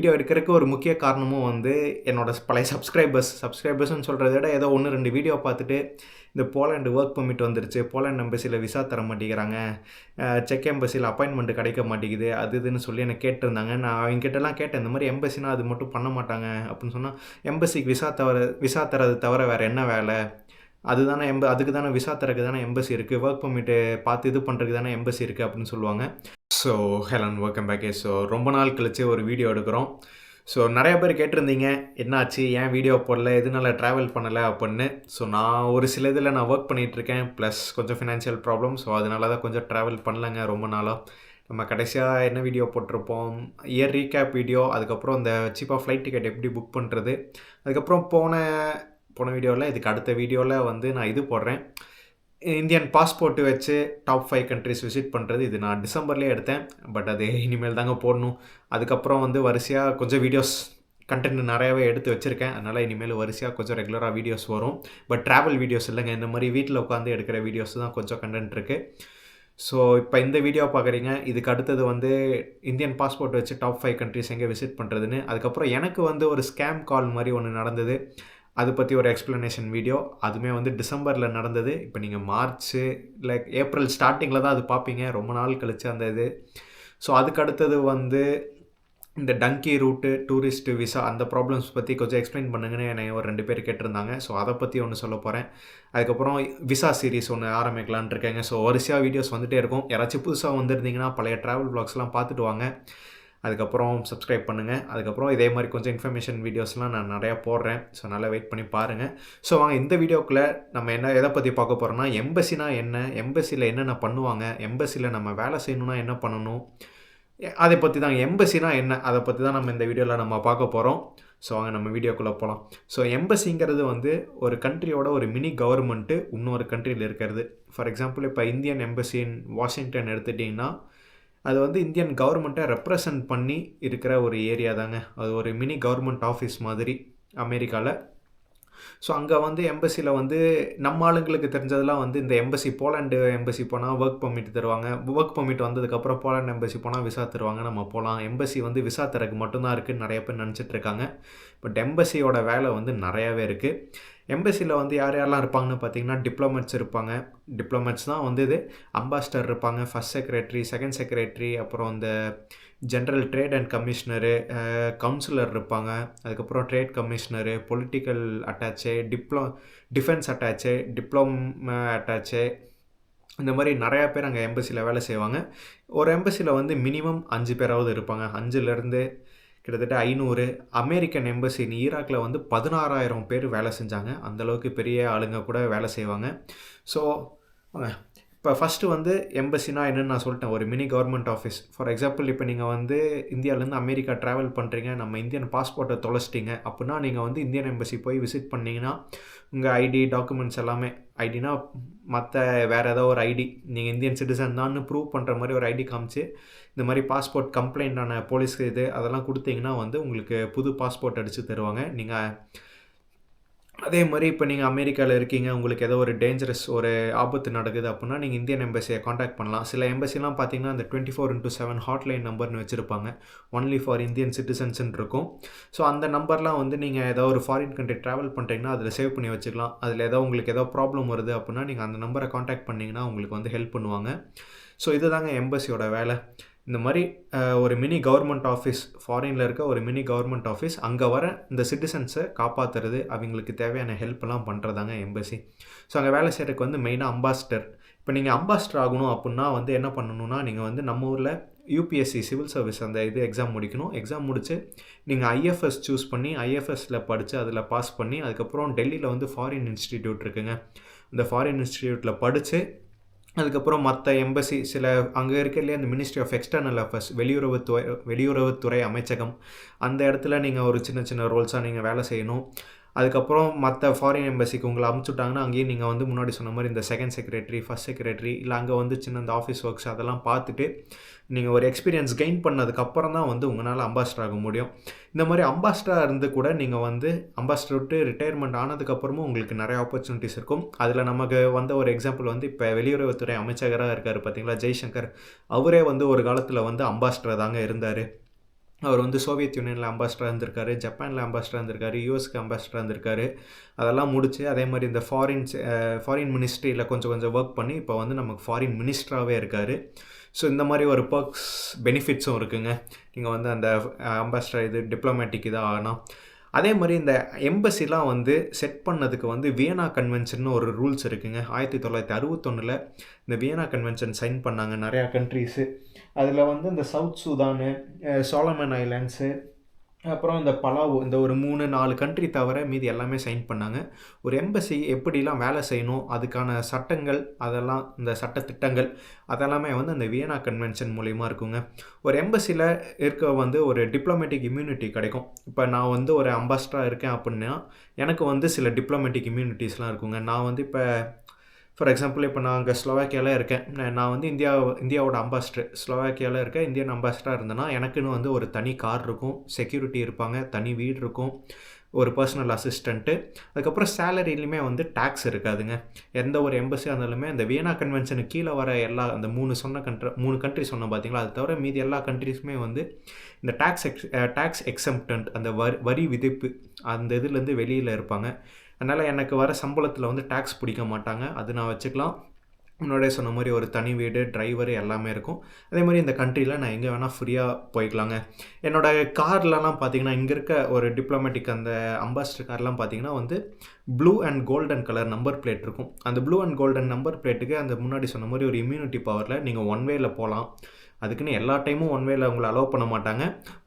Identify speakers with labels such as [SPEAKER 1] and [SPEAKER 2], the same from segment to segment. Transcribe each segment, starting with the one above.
[SPEAKER 1] Video எடுக்கிறதுக்கு ஒரு முக்கிய காரணமும் வந்து என்னோட பழைய சப்ஸ்கிரைபர்ஸ் சப்ஸ்கிரைபர்ஸ்னு சொல்கிறத விட ஏதோ ஒன்று ரெண்டு வீடியோ பார்த்துட்டு இந்த போலாண்டு ஒர்க் பர்மிட் வந்துருச்சு. போலாண்ட் எம்பசியில் விசா தர மாட்டேங்கிறாங்க. செக் எம்பசியில் அப்பாயின்மெண்ட் கிடைக்க மாட்டேங்குது. அது இதுன்னு சொல்லி என்னை கேட்டிருந்தாங்க. நான் அவங்ககிட்டலாம் கேட்டேன் இந்த மாதிரி எம்பசினா அது மட்டும் பண்ண மாட்டாங்க. அப்படின்னு சொன்னால் எம்பசிக்கு விசா தவிர விசா தரது தவிர வேறு என்ன வேலை? அதுதானே எம்ப அதுக்கு தானே விசா தரக்கு தானே எம்பசி இருக்குது ஒர்க் பண்ணிட்டு பார்த்து இது பண்ணுறதுக்கு தானே எம்பசி இருக்குது அப்படின்னு சொல்லுவாங்க. ஸோ ஹெலன் வெல்கம் பேக்கே ஸோ ரொம்ப நாள் கழிச்சு ஒரு வீடியோ எடுக்கிறோம். ஸோ நிறைய பேர் கேட்டிருந்தீங்க என்னாச்சு? ஏன் வீடியோ போடல? எதுனால ட்ராவல் பண்ணலை? அப்படின்னு. ஸோ நான் ஒரு சில இதில் நான் ஒர்க் பண்ணிகிட்ருக்கேன் ப்ளஸ் கொஞ்சம் ஃபினான்ஷியல் ப்ராப்ளம் ஸோ அதனால தான் கொஞ்சம் ட்ராவல் பண்ணலங்க ரொம்ப நாளாக நம்ம கடைசியாக என்ன வீடியோ போட்டிருப்போம்? இயர் ரீகேப் வீடியோ அதுக்கப்புறம் இந்த சீப்பாக ஃப்ளைட் டிக்கெட் எப்படி புக் பண்ணுறது அதுக்கப்புறம் போன போன வீடியோவில் இதுக்கு அடுத்த வீடியோவில் வந்து நான் இது போடுறேன். இந்தியன் பாஸ்போர்ட்டு வச்சு டாப் ஃபைவ் கண்ட்ரிஸ் விசிட் பண்ணுறது இது நான் டிசம்பர்லேயே எடுத்தேன். பட் அது இனிமேல் தாங்க போடணும். அதுக்கப்புறம் வந்து வரிசையாக கொஞ்சம் வீடியோஸ் கண்டென்ட் நிறையாவே எடுத்து வச்சுருக்கேன். அதனால் இனிமேல் வரிசையாக கொஞ்சம் ரெகுலராக வீடியோஸ் வரும். பட் ட்ராவல் வீடியோஸ் இல்லைங்க. இந்த மாதிரி வீட்டில் உட்காந்து எடுக்கிற வீடியோஸ் தான் கொஞ்சம் கண்டென்ட் இருக்குது ஸோ இப்போ இந்த வீடியோ பார்க்குறீங்க இதுக்கு அடுத்தது வந்து இந்தியன் பாஸ்போர்ட் வச்சு டாப் ஃபைவ் கண்ட்ரிஸ் எங்கே விசிட் பண்ணுறதுன்னு அதுக்கப்புறம் எனக்கு வந்து ஒரு ஸ்கேம் கால் மாதிரி ஒன்று நடந்தது. அதை பற்றி ஒரு எக்ஸ்ப்ளனேஷன் வீடியோ அதுவுமே வந்து டிசம்பரில் நடந்தது. இப்போ நீங்கள் மார்ச்சு லைக் ஏப்ரல் ஸ்டார்டிங்கில் தான் அது பார்ப்பீங்க ரொம்ப நாள் கழிச்சு அந்த இது. ஸோ அதுக்கு அடுத்தது வந்து இந்த டங்கி ரூட்டு டூரிஸ்ட்டு விசா அந்த ப்ராப்ளம்ஸ் பற்றி கொஞ்சம் எக்ஸ்பிளைன் பண்ணுங்கன்னு என்னை ஒரு ரெண்டு பேர் கேட்டிருந்தாங்க. ஸோ அதை பற்றி ஒன்று சொல்ல போகிறேன் அதுக்கப்புறம் விசா சீரிஸ் ஒன்று ஆரம்பிக்கலான் இருக்கேங்க. ஸோ வரிசையாக வீடியோஸ் வந்துகிட்டே இருக்கும். யாராச்சும் புதுசாக வந்திருந்தீங்கன்னா பழைய ட்ராவல் ப்ளாக்ஸ்லாம் பார்த்துட்டு வாங்க. அதுக்கப்புறம் சப்ஸ்கிரைப் பண்ணுங்கள் அதுக்கப்புறம் இதே மாதிரி கொஞ்சம் இன்ஃபர்மேஷன் வீடியோஸ்லாம் நான் நிறையா போடுறேன். ஸோ நல்லா வெயிட் பண்ணி பாருங்கள் ஸோ வாங்க இந்த வீடியோக்குள்ளே நம்ம என்ன எதை பற்றி பார்க்க போகிறோம்னா எம்பசினா என்ன எம்பசியில் என்னென்ன பண்ணுவாங்க எம்பசியில் நம்ம வேலை செய்யணுன்னா என்ன பண்ணணும் அதை பற்றி தான் எம்பசினா என்ன அதை பற்றி தான் நம்ம இந்த வீடியோவில் நம்ம பார்க்க போகிறோம் ஸோ வாங்க நம்ம வீடியோக்குள்ளே போகலாம் ஸோ எம்பசிங்கிறது வந்து ஒரு கண்ட்ரியோட ஒரு மினி கவர்மெண்ட்டு இன்னொரு கண்ட்ரியில் இருக்கிறது. ஃபார் எக்ஸாம்பிள் இப்போ இந்தியன் எம்பசி இன் வாஷிங்டன் எடுத்துட்டிங்கன்னா அது வந்து இந்தியன் கவர்மெண்ட்டை ரெப்ரசன்ட் பண்ணி இருக்கிற ஒரு ஏரியா தாங்க. அது ஒரு மினி கவர்மெண்ட் ஆஃபீஸ் மாதிரி அமெரிக்காவில் ஸோ அங்கே வந்து எம்பசியில் வந்து நம்ம ஆளுங்களுக்கு தெரிஞ்சதெல்லாம் வந்து இந்த எம்பசி போலாண்டு எம்பசி போனால் ஒர்க் பர்மிட் தருவாங்க. ஒர்க் பர்மிட் வந்ததுக்கப்புறம் போலாண்டு எம்பசி போனால் விசா தருவாங்க. நம்ம போகலாம் எம்பசி வந்து விசா தரக்கு மட்டும்தான் இருக்குதுன்னு நிறைய பேர் நினச்சிட்ருக்காங்க பட் எம்பசியோட வேலை வந்து நிறையாவே இருக்குது எம்பசியில் வந்து யார் யாரெல்லாம் இருப்பாங்கன்னு பார்த்தீங்கன்னா டிப்ளமேட்ஸ் இருப்பாங்க. டிப்ளமேட்ஸ் தான் வந்து இது அம்பாஸ்டர் இருப்பாங்க. ஃபஸ்ட் செக்ரட்டரி செகண்ட் செக்ரட்டரி அப்புறம் இந்த general trade and commissioner councillor இருப்பாங்க. அதுக்கப்புறம் ட்ரேட் கமிஷனரு பொலிட்டிக்கல் அட்டாச்சு டிப்ளோ டிஃபென்ஸ் அட்டாச்சு டிப்ளம அட்டாச்சு இந்த மாதிரி நிறையா பேர் அங்கே எம்பசியில் வேலை செய்வாங்க. ஒரு எம்பசியில் வந்து மினிமம் அஞ்சு பேராவது இருப்பாங்க. அஞ்சுலேருந்து கிட்டத்தட்ட ஐநூறு அமெரிக்கன் எம்பசின் ஈராக்கில் வந்து பதினாறாயிரம் பேர் வேலை செஞ்சாங்க. அந்தளவுக்கு பெரிய ஆளுங்க கூட வேலை செய்வாங்க. ஸோ இப்போ ஃபஸ்ட்டு வந்து எம்பசினா என்னென்னு நான் சொல்லிட்டேன். ஒரு mini government office for example இப்போ நீங்கள் வந்து இந்தியாவிலேருந்து அமெரிக்கா ட்ராவல் பண்ணுறீங்க நம்ம இந்தியன் பாஸ்போர்ட்டை தொலைச்சிட்டிங்க அப்படின்னா நீங்கள் வந்து இந்தியன் எம்பசி போய் விசிட் பண்ணிங்கன்னா உங்கள் ஐடி டாக்குமெண்ட்ஸ் எல்லாமே ஐடினா மற்ற வேறு ஏதோ ஒரு ஐடி நீங்கள் இந்தியன் சிட்டிசன் தான்னு ப்ரூவ் பண்ணுற மாதிரி ஒரு ஐடி காமிச்சு இந்த மாதிரி பாஸ்போர்ட் கம்ப்ளைண்டான போலீஸ் இது அதெல்லாம் கொடுத்தீங்கன்னா வந்து உங்களுக்கு புது பாஸ்போர்ட் அடித்து தருவாங்க. நீங்கள் அதே மாதிரி இப்போ நீங்கள் அமெரிக்காவில் இருக்கீங்க உங்களுக்கு ஏதோ ஒரு டேஞ்சரஸ் ஒரு ஆபத்து நடக்குது அப்படின்னா நீங்கள் இந்தியன் எம்பசியை காண்டாக்ட் பண்ணலாம். சில எம்பசிலாம் பார்த்தீங்கன்னா அந்த twenty four into seven hotline நம்பர்னு வச்சுருப்பாங்க. ஒன்லி ஃபார் இந்தியன் சிட்டிசன்ஸ்ன்னு இருக்கும். ஸோ அந்த நம்பர்லாம் வந்து நீங்கள் ஏதோ ஒரு ஃபாரின் கண்ட்ரி ட்ராவல் பண்ணுறீங்கன்னா அதில் சேவ் பண்ணி வச்சுக்கலாம். அதில் ஏதோ உங்களுக்கு ஏதோ ப்ராப்ளம் வருது அப்படின்னா நீங்கள் அந்த நம்பரை காண்டாக்ட் பண்ணிங்கன்னா உங்களுக்கு வந்து ஹெல்ப் பண்ணுவாங்க. ஸோ இதுதாங்க எம்பசியோட வேலை. இந்த மாதிரி ஒரு மினி கவர்மெண்ட் ஆஃபீஸ் ஃபாரினில் இருக்க ஒரு மினி கவர்மெண்ட் ஆஃபீஸ் அங்கே வர இந்த சிட்டிசன்ஸை காப்பாற்றுறது அவங்களுக்கு தேவையான ஹெல்ப்லாம் பண்ணுறதாங்க எம்பசி ஸோ அங்கே வேலை செய்கிறதுக்கு வந்து மெயினாக அம்பாஸ்டர் இப்போ நீங்கள் அம்பாஸ்டர் ஆகணும் அப்படின்னா வந்து என்ன பண்ணணும்னா நீங்கள் வந்து நம்ம ஊரில் யூபிஎஸ்சி சிவில் சர்வீஸ் அந்த இது எக்ஸாம் முடிக்கணும். எக்ஸாம் முடித்து நீங்கள் ஐஎஃப்எஸ் சூஸ் பண்ணி ஐஎஃப்எஸில் படித்து அதில் பாஸ் பண்ணி அதுக்கப்புறம் டெல்லியில் வந்து ஃபாரின் இன்ஸ்டிடியூட் இருக்குங்க. இந்த ஃபாரின் இன்ஸ்டிடியூட்டில் படித்து அதுக்கப்புறம் மற்ற எம்பசி சில அங்கே இருக்கிறதுலே அந்த மினிஸ்ட்ரி ஆஃப் எக்ஸ்டர்னல் அஃபேர்ஸ் வெளியுறவுத்துறை வெளியுறவுத்துறை அமைச்சகம் அந்த இடத்துல நீங்கள் ஒரு சின்ன சின்ன ரோல்ஸாக நீங்கள் வேலை செய்யணும். அதுக்கப்புறம் மற்ற ஃபாரின் எம்பசிக்கு உங்களை அமுச்சுட்டாங்கன்னா அங்கேயும் நீங்கள் வந்து முன்னாடி சொன்ன மாதிரி இந்த செகண்ட் செக்ரட்டரி ஃபஸ்ட் செக்ரட்டரி இல்லை அங்கே வந்து சின்ன இந்த ஆஃபீஸ் ஒர்க்ஸ் அதெல்லாம் பார்த்துட்டு நீங்கள் ஒரு எக்ஸ்பீரியன்ஸ் கெயின் பண்ணதுக்கப்புறம் தான் வந்து உங்களால் அம்பாஸ்டர் ஆக முடியும். இந்த மாதிரி அம்பாஸ்டராக இருந்து கூட நீங்கள் வந்து அம்பாஸ்டர் விட்டு ரிட்டையர்மெண்ட் ஆனதுக்கப்புறமும் உங்களுக்கு நிறைய ஆப்பர்ச்சுனிட்டிஸ் இருக்கும். அதில் நமக்கு வந்த ஒரு எக்ஸாம்பிள் வந்து இப்போ வெளியுறவுத்துறை அமைச்சகராக இருக்கார் பார்த்தீங்களா ஜெய்சங்கர். அவரே வந்து ஒரு காலத்தில் வந்து அம்பாஸ்டராக தாங்க இருந்தார். அவர் வந்து சோவியத் யூனியனில் அம்பாஸ்டராக இருந்திருக்காரு ஜப்பானில் அம்பாஸ்டராக இருந்திருக்காரு யூஎஸ்க்கு அம்பாஸ்டராக இருந்திருக்காரு அதெல்லாம் முடிச்சு அதே மாதிரி இந்த ஃபாரின் ஃபாரின் மினிஸ்ட்ரியில் கொஞ்சம் கொஞ்சம் ஒர்க் பண்ணி இப்போ வந்து நமக்கு ஃபாரின் மினிஸ்டராகவே இருக்கார். ஸோ இந்த மாதிரி ஒரு பர்க்ஸ் பெனிஃபிட்ஸும் இருக்குங்க. நீங்கள் வந்து அந்த அம்பாஸ்டர் இது டிப்ளமேட்டிக் இதாக ஆனால் அதே மாதிரி இந்த எம்பசிலாம் வந்து செட் பண்ணதுக்கு வந்து வியனா கன்வென்ஷன் ஒரு ரூல்ஸ் இருக்குங்க. ஆயிரத்தி தொள்ளாயிரத்தி அறுபத்தொன்னில் இந்த வியனா கன்வென்ஷன் சைன் பண்ணாங்க நிறையா கண்ட்ரீஸு அதில் வந்து இந்த சவுத் சூதானு சோலமன் ஐலாண்ட்ஸு அப்புறம் இந்த பலாவு இந்த ஒரு மூணு நாலு கண்ட்ரி தவிர மீதி எல்லாமே சைன் பண்ணாங்க. ஒரு எம்பசி எப்படிலாம் வேலை செய்யணும் அதுக்கான சட்டங்கள் அதெல்லாம் இந்த சட்டத்திட்டங்கள் அதெல்லாமே வந்து அந்த வியனா கன்வென்ஷன் மூலிமா இருக்குங்க. ஒரு எம்பசியில் இருக்க வந்து ஒரு டிப்ளமேட்டிக் இம்யூனிட்டி கிடைக்கும். இப்போ நான் வந்து ஒரு அம்பாஸ்டராக இருக்கேன் அப்படின்னா எனக்கு வந்து சில டிப்ளமேட்டிக் இம்யூனிட்டிஸ்லாம் இருக்குங்க. நான் வந்து இப்போ ஃபார் எக்ஸாம்பிள் இப்போ நான் அங்கே ஸ்லோவாக்கியாவில் இருக்கேன். நான் வந்து இந்தியா இந்தியாவோட அம்பாஸ்டர் ஸ்லோவாக்கியாவில் இருக்கேன் இந்தியன் அம்பாஸ்டராக இருந்தேன்னா எனக்குன்னு வந்து ஒரு தனி கார் இருக்கும். செக்யூரிட்டி இருப்பாங்க. தனி வீடு இருக்கும். ஒரு பர்சனல் அசிஸ்டண்ட்டு அதுக்கப்புறம் சேலரிலையுமே வந்து டேக்ஸ் இருக்காதுங்க. எந்த ஒரு எம்பசியாக இருந்தாலுமே அந்த வியனா கன்வென்ஷனுக்கு கீழே வர எல்லா அந்த மூணு சொன்ன கண்ட்ரி மூணு கண்ட்ரி சொன்ன பார்த்தீங்களா அது தவிர மீதி எல்லா கண்ட்ரிஸுமே வந்து இந்த டேக்ஸ் எக்ஸ் டேக்ஸ் எக்ஸம்டன்ட் அந்த வரி வரி விதிப்பு அந்த இதுலேருந்து வெளியில் இருப்பாங்க. அதனால் எனக்கு வர சம்பளத்தில் வந்து டேக்ஸ் பிடிக்க மாட்டாங்க. அது நான் வச்சுக்கலாம். முன்னாடியே சொன்ன மாதிரி ஒரு தனி வீடு டிரைவர் எல்லாமே இருக்கும். அதே மாதிரி இந்த கண்ட்ரியில் நான் எங்கே வேணால் ஃப்ரீயாக போய்க்கலாங்க. என்னோடய கார்லலாம் பார்த்தீங்கன்னா இங்கே இருக்க ஒரு டிப்ளமேட்டிக் அந்த அம்பாஸ்டர் கார்லாம் பார்த்தீங்கன்னா வந்து blue and golden colour number plate இருக்கும். அந்த ப்ளூ அண்ட் கோல்டன் நம்பர் பிளேட்டுக்கு அந்த முன்னாடி சொன்ன மாதிரி ஒரு இம்யூனிட்டி பவரில் நீங்கள் ஒன் வேல போகலாம் அதுக்குன்னு எல்லா டைமும் ஒன் வேல உங்களை அலோவ் பண்ண மாட்டாங்க.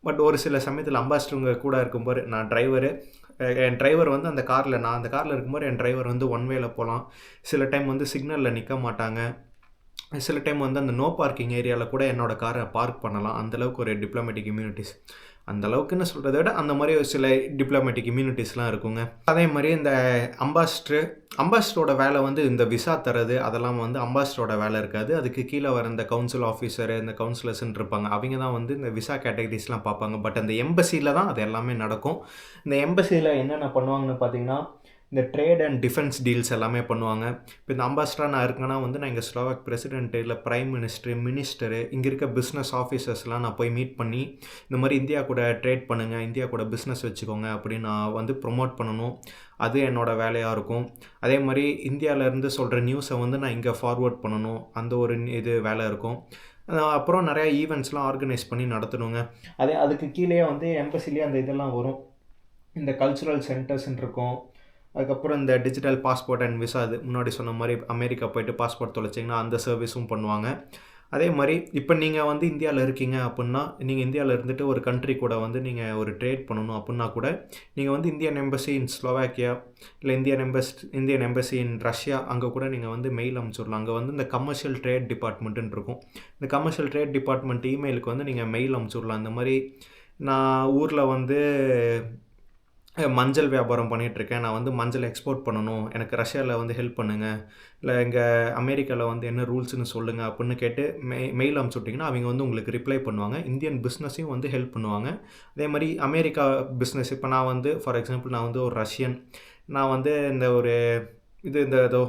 [SPEAKER 1] பட் ஒரு சில சமயத்தில் அம்பாஸ்டர் உங்கள் கூட இருக்கும்போது நான் டிரைவரு என் டிரைவர் வந்து அந்த காரில் நான் அந்த காரில் இருக்கும்போது என் டிரைவர் வந்து ஒன் வேல போகலாம் சில டைம் வந்து சிக்னலில் நிற்க மாட்டாங்க. சில டைம் வந்து அந்த நோ பார்க்கிங் ஏரியாவில் கூட என்னோடய காரை பார்க் பண்ணலாம். அந்தளவுக்கு ஒரு டிப்ளமேட்டிக் இம்யூனிட்டிஸ் அந்த அளவுக்குன்னு சொல்கிறத விட அந்த மாதிரி ஒரு சில டிப்ளமேட்டிக் இம்யூனிட்டிஸ்லாம் இருக்குங்க. அதே மாதிரி இந்த அம்பாஸ்டர் அம்பாஸ்டரோட வேலை வந்து இந்த விசா தரது அதெல்லாம் வந்து அம்பாஸ்டரோட வேலை இருக்காது. அதுக்கு கீழே வர இந்த கவுன்சில் ஆஃபீஸர் இந்த கவுன்சிலர்ஸ்ன்னு இருப்பாங்க. அவங்க தான் வந்து இந்த விசா கேட்டகரிஸ்லாம் பார்ப்பாங்க. பட் அந்த எம்பசியில் தான் அது எல்லாமே நடக்கும். இந்த எம்பசியில் என்னென்ன பண்ணுவாங்கன்னு பார்த்தீங்கன்னா இந்த ட்ரேட் அண்ட் டிஃபென்ஸ் டீல்ஸ் எல்லாமே பண்ணுவாங்க. இப்போ இந்த அம்பாஸ்டராக நான் இருக்கேன்னா வந்து நான் இங்கே ஸ்லோவாக் பிரசிடென்ட்டு இல்லை ப்ரைம் மினிஸ்டர் மினிஸ்டரு இங்கே இருக்க பிஸ்னஸ் ஆஃபீஸர்ஸ்லாம் நான் போய் மீட் பண்ணி இந்த மாதிரி இந்தியா கூட ட்ரேட் பண்ணுங்கள் இந்தியா கூட பிஸ்னஸ் வச்சுக்கோங்க அப்படின்னு நான் வந்து ப்ரொமோட் பண்ணணும். அது என்னோடய வேலையாக இருக்கும். அதே மாதிரி இந்தியாவிலேருந்து சொல்கிற நியூஸை வந்து நான் இங்கே ஃபார்வேர்ட் பண்ணணும். அந்த ஒரு இது வேலை இருக்கும். அப்புறம் நிறையா ஈவெண்ட்ஸ்லாம் ஆர்கனைஸ் பண்ணி நடத்தணுங்க. அதே அதுக்கு கீழே வந்து எம்பசிலேயே அந்த இதெல்லாம் வரும். இந்த கல்ச்சுரல் சென்டர்ஸ்ன்னு இருக்கும். அதுக்கப்புறம் இந்த டிஜிட்டல் பாஸ்போர்ட் அண்ட் விசா அது முன்னாடி சொன்ன மாதிரி அமெரிக்கா போயிட்டு பாஸ்போர்ட் தொலைச்சிங்கன்னா அந்த சர்வீஸும் பண்ணுவாங்க. அதே மாதிரி இப்போ நீங்கள் வந்து இந்தியாவில் இருக்கீங்க அப்படின்னா நீங்கள் இந்தியாவில் இருந்துட்டு ஒரு கண்ட்ரி கூட வந்து நீங்கள் ஒரு ட்ரேட் பண்ணணும் அப்படின்னா கூட நீங்கள் வந்து இந்தியன் எம்பசி இன் ஸ்லோவாக்கியா இல்லை Indian embassy Indian embassy in Russia அங்கே கூட நீங்கள் வந்து மெயில் அனுப்பிச்சிடலாம் அங்கே வந்து இந்த கமர்ஷியல் ட்ரேட் டிபார்ட்மெண்ட்டுன்னு இருக்கும். இந்த கமர்ஷியல் ட்ரேட் டிபார்ட்மெண்ட் இமெயிலுக்கு வந்து நீங்கள் மெயில் அனுப்பிச்சிடலாம் இந்த மாதிரி நான் ஊரில் வந்து மஞ்சள் வியாபாரம் பண்ணிகிட்ருக்கேன் நான் வந்து மஞ்சள் எக்ஸ்போர்ட் பண்ணணும். எனக்கு ரஷ்யாவில் வந்து ஹெல்ப் பண்ணுங்கள் இல்லை எங்கள் அமெரிக்காவில் வந்து என்ன ரூல்ஸ்னு சொல்லுங்கள் அப்படின்னு கேட்டு மெய் மெயில் அனுப்பிச்சுட்டிங்கன்னா அவங்க வந்து உங்களுக்கு ரிப்ளை பண்ணுவாங்க. இந்தியன் பிஸ்னஸையும் வந்து ஹெல்ப் பண்ணுவாங்க. அதே மாதிரி அமெரிக்கா பிஸ்னஸ் இப்போ நான் வந்து ஃபார் எக்ஸாம்பிள் நான் வந்து ஒரு ரஷ்யன். நான் வந்து இந்த ஒரு இது இந்த ஏதோ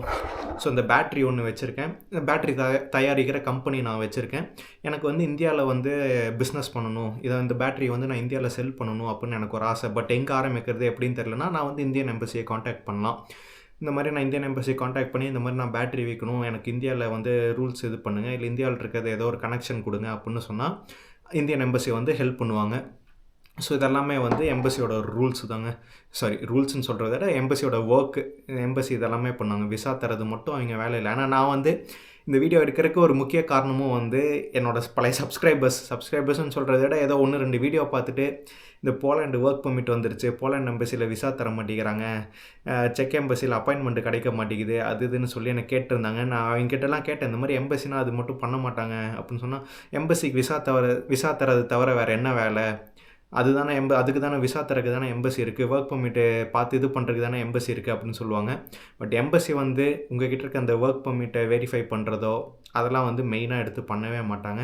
[SPEAKER 1] ஸோ இந்த பேட்ரி ஒன்று வச்சுருக்கேன். இந்த பேட்ரி த தயாரிக்கிற கம்பெனி நான் வச்சுருக்கேன். எனக்கு வந்து இந்தியாவில் வந்து பிஸ்னஸ் பண்ணணும். இதை இந்த பேட்ரி வந்து நான் இந்தியாவில் செல் பண்ணணும் அப்படின்னு எனக்கு ஒரு ஆசை. பட் எங்கே ஆரம்பிக்கிறது எப்படின்னு தெரிலனா நான் வந்து இந்தியன் எம்பசியை காண்டாக்ட் பண்ணலாம். இந்த மாதிரி நான் இந்தியன் எம்பசி காண்டாக்ட் பண்ணி இந்த மாதிரி நான் பேட்ரி விற்கணும் எனக்கு இந்தியாவில் வந்து ரூல்ஸ் இது பண்ணுங்கள் இல்லை இந்தியாவில் இருக்கிறது ஏதோ ஒரு கனெக்ஷன் கொடுங்க அப்படின்னு சொன்னால் இந்தியன் எம்பசி வந்து ஹெல்ப் பண்ணுவாங்க. ஸோ இதெல்லாமே வந்து எம்பசியோட ரூல்ஸ் தாங்க. சாரி ரூல்ஸ்னு சொல்கிறத விட எம்பசியோட ஒர்க்கு எம்பசி இதெல்லாமே பண்ணாங்க விசா தரது மட்டும் அவங்க வேலை இல்லை. ஆனால் நான் வந்து இந்த வீடியோ எடுக்கிறதுக்கு ஒரு முக்கிய காரணமும் வந்து என்னோட பழைய சப்ஸ்கிரைபர்ஸ் சப்ஸ்கிரைபர்ஸ்னு சொல்கிறத விட ஏதோ ஒன்று ரெண்டு வீடியோ பார்த்துட்டு இந்த போலாண்டு ஒர்க் பர்மிட் வந்துருச்சு. போலாண்ட் எம்பசியில் விசா தர மாட்டேங்கிறாங்க. செக் எம்பசியில் அப்பாயின்மெண்ட் கிடைக்க மாட்டேங்குது. அது இதுன்னு சொல்லி எனக்கு கேட்டிருந்தாங்க. நான் அவங்க கிட்டலாம் கேட்டேன் இந்த மாதிரி எம்பசினா அது மட்டும் பண்ண மாட்டாங்க. அப்படின்னு சொன்னால் எம்பசிக்கு விசா தவிர விசா தரது தவிர வேறு என்ன வேலை? அதுதானே எம்ப அதுக்கு தானே விசா தரக்கு தானே எம்பசி இருக்குது ஒர்க் பர்மிட்டு பார்த்து இது பண்ணுறதுக்கு தானே எம்பசி இருக்குது அப்படின்னு சொல்லுவாங்க. பட் எம்பசி வந்து உங்கள் கிட்ட இருக்க அந்த ஒர்க் பர்மிட்டை வெரிஃபை பண்ணுறதோ அதெல்லாம் வந்து மெயினாக எடுத்து பண்ணவே மாட்டாங்க.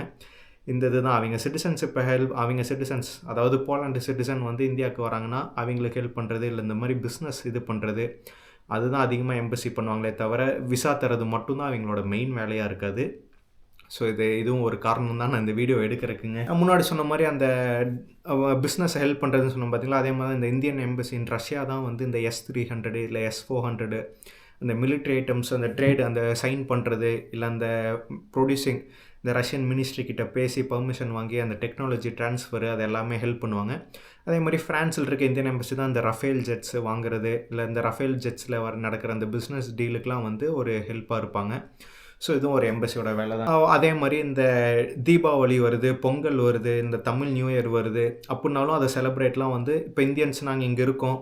[SPEAKER 1] இந்த இதுதான். அவங்க சிட்டிசன்ஸ் இப்போ ஹெல்ப் அவங்க சிட்டிசன்ஸ் அதாவது போலாண்டு சிட்டிசன் வந்து இந்தியாவுக்கு வராங்கன்னா அவங்களுக்கு ஹெல்ப் பண்ணுறது இல்லை இந்த மாதிரி பிஸ்னஸ் இது பண்ணுறது அதுதான் அதிகமாக எம்பசி பண்ணுவாங்களே தவிர விசா தரது மட்டும்தான் அவங்களோட மெயின் வேலையாக இருக்காது. ஸோ இது இதுவும் ஒரு காரணம் தான் நான் இந்த வீடியோ எடுக்கிறதுக்குங்க. முன்னாடி சொன்ன மாதிரி அந்த பிஸ்னஸ் ஹெல்ப் பண்ணுறதுன்னு சொன்னோம் பார்த்தீங்களா அதே மாதிரி இந்த இந்தியன் எம்பசி இன் ரஷ்யா தான் வந்து இந்த எஸ் த்ரீ ஹண்ட்ரடு இல்லை எஸ் ஃபோர் ஹண்ட்ரடு அந்த மிலிட்ரி ஐட்டம்ஸ் அந்த ட்ரேட் அந்த சைன் பண்ணுறது இல்லை அந்த ப்ரொடியூசிங் இந்த ரஷ்யன் மினிஸ்ட்ரி கிட்ட பேசி பர்மிஷன் வாங்கி அந்த டெக்னாலஜி ட்ரான்ஸ்ஃபர் அது எல்லாமே ஹெல்ப் பண்ணுவாங்க. அதே மாதிரி ஃப்ரான்ஸில் இருக்க இந்தியன் எம்பசி தான் இந்த ரஃபேல் ஜெட்ஸ் வாங்குறது இல்லை இந்த ரஃபேல் ஜெட்ஸில் வர நடக்கிற அந்த பிஸ்னஸ் டீலுக்கெலாம் வந்து ஒரு ஹெல்ப்பாக இருப்பாங்க. ஸோ இதுவும் ஒரு எம்பசியோட வேலை தான் அதே மாதிரி இந்த தீபாவளி வருது பொங்கல் வருது இந்த தமிழ் நியூ இயர் வருது அப்படின்னாலும் அதை செலிப்ரேட்லாம் வந்து இப்போ இந்தியன்ஸ் நாங்கள் இங்கே இருக்கோம்.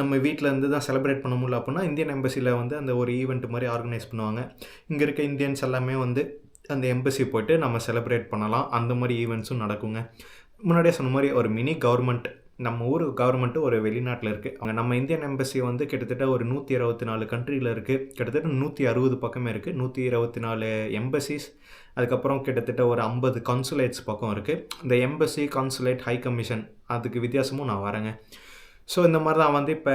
[SPEAKER 1] நம்ம வீட்டில் இருந்து தான் செலிப்ரேட் பண்ண முடியல அப்படின்னா இந்தியன் எம்பசியில் வந்து அந்த ஒரு ஈவெண்ட் மாதிரி ஆர்கனைஸ் பண்ணுவாங்க. இங்கே இருக்க இந்தியன்ஸ் எல்லாமே வந்து அந்த எம்பசி போய்ட்டு நம்ம செலிப்ரேட் பண்ணலாம். அந்த மாதிரி ஈவெண்ட்ஸும் நடக்குங்க. முன்னாடியே சொன்ன மாதிரி ஒரு மினி கவர்மெண்ட் நம்ம ஊர் கவர்மெண்ட்டு ஒரு வெளிநாட்டில் இருக்குது அவங்க நம்ம இந்தியன் எம்பசி வந்து கிட்டத்தட்ட ஒரு நூற்றி இருபத்தி நாலு கண்ட்ரியில் இருக்குது கிட்டத்தட்ட நூற்றி அறுபது பக்கமே இருக்குது நூற்றி இருபத்தி நாலு எம்பசிஸ் அதுக்கப்புறம் கிட்டத்தட்ட ஒரு ஐம்பது கான்சுலேட்ஸ் பக்கம் இருக்குது இந்த எம்பசி கான்சுலேட் ஹை கமிஷன் அதுக்கு வித்தியாசமும் நான் வரேங்க. ஸோ இந்த மாதிரி தான் வந்து இப்போ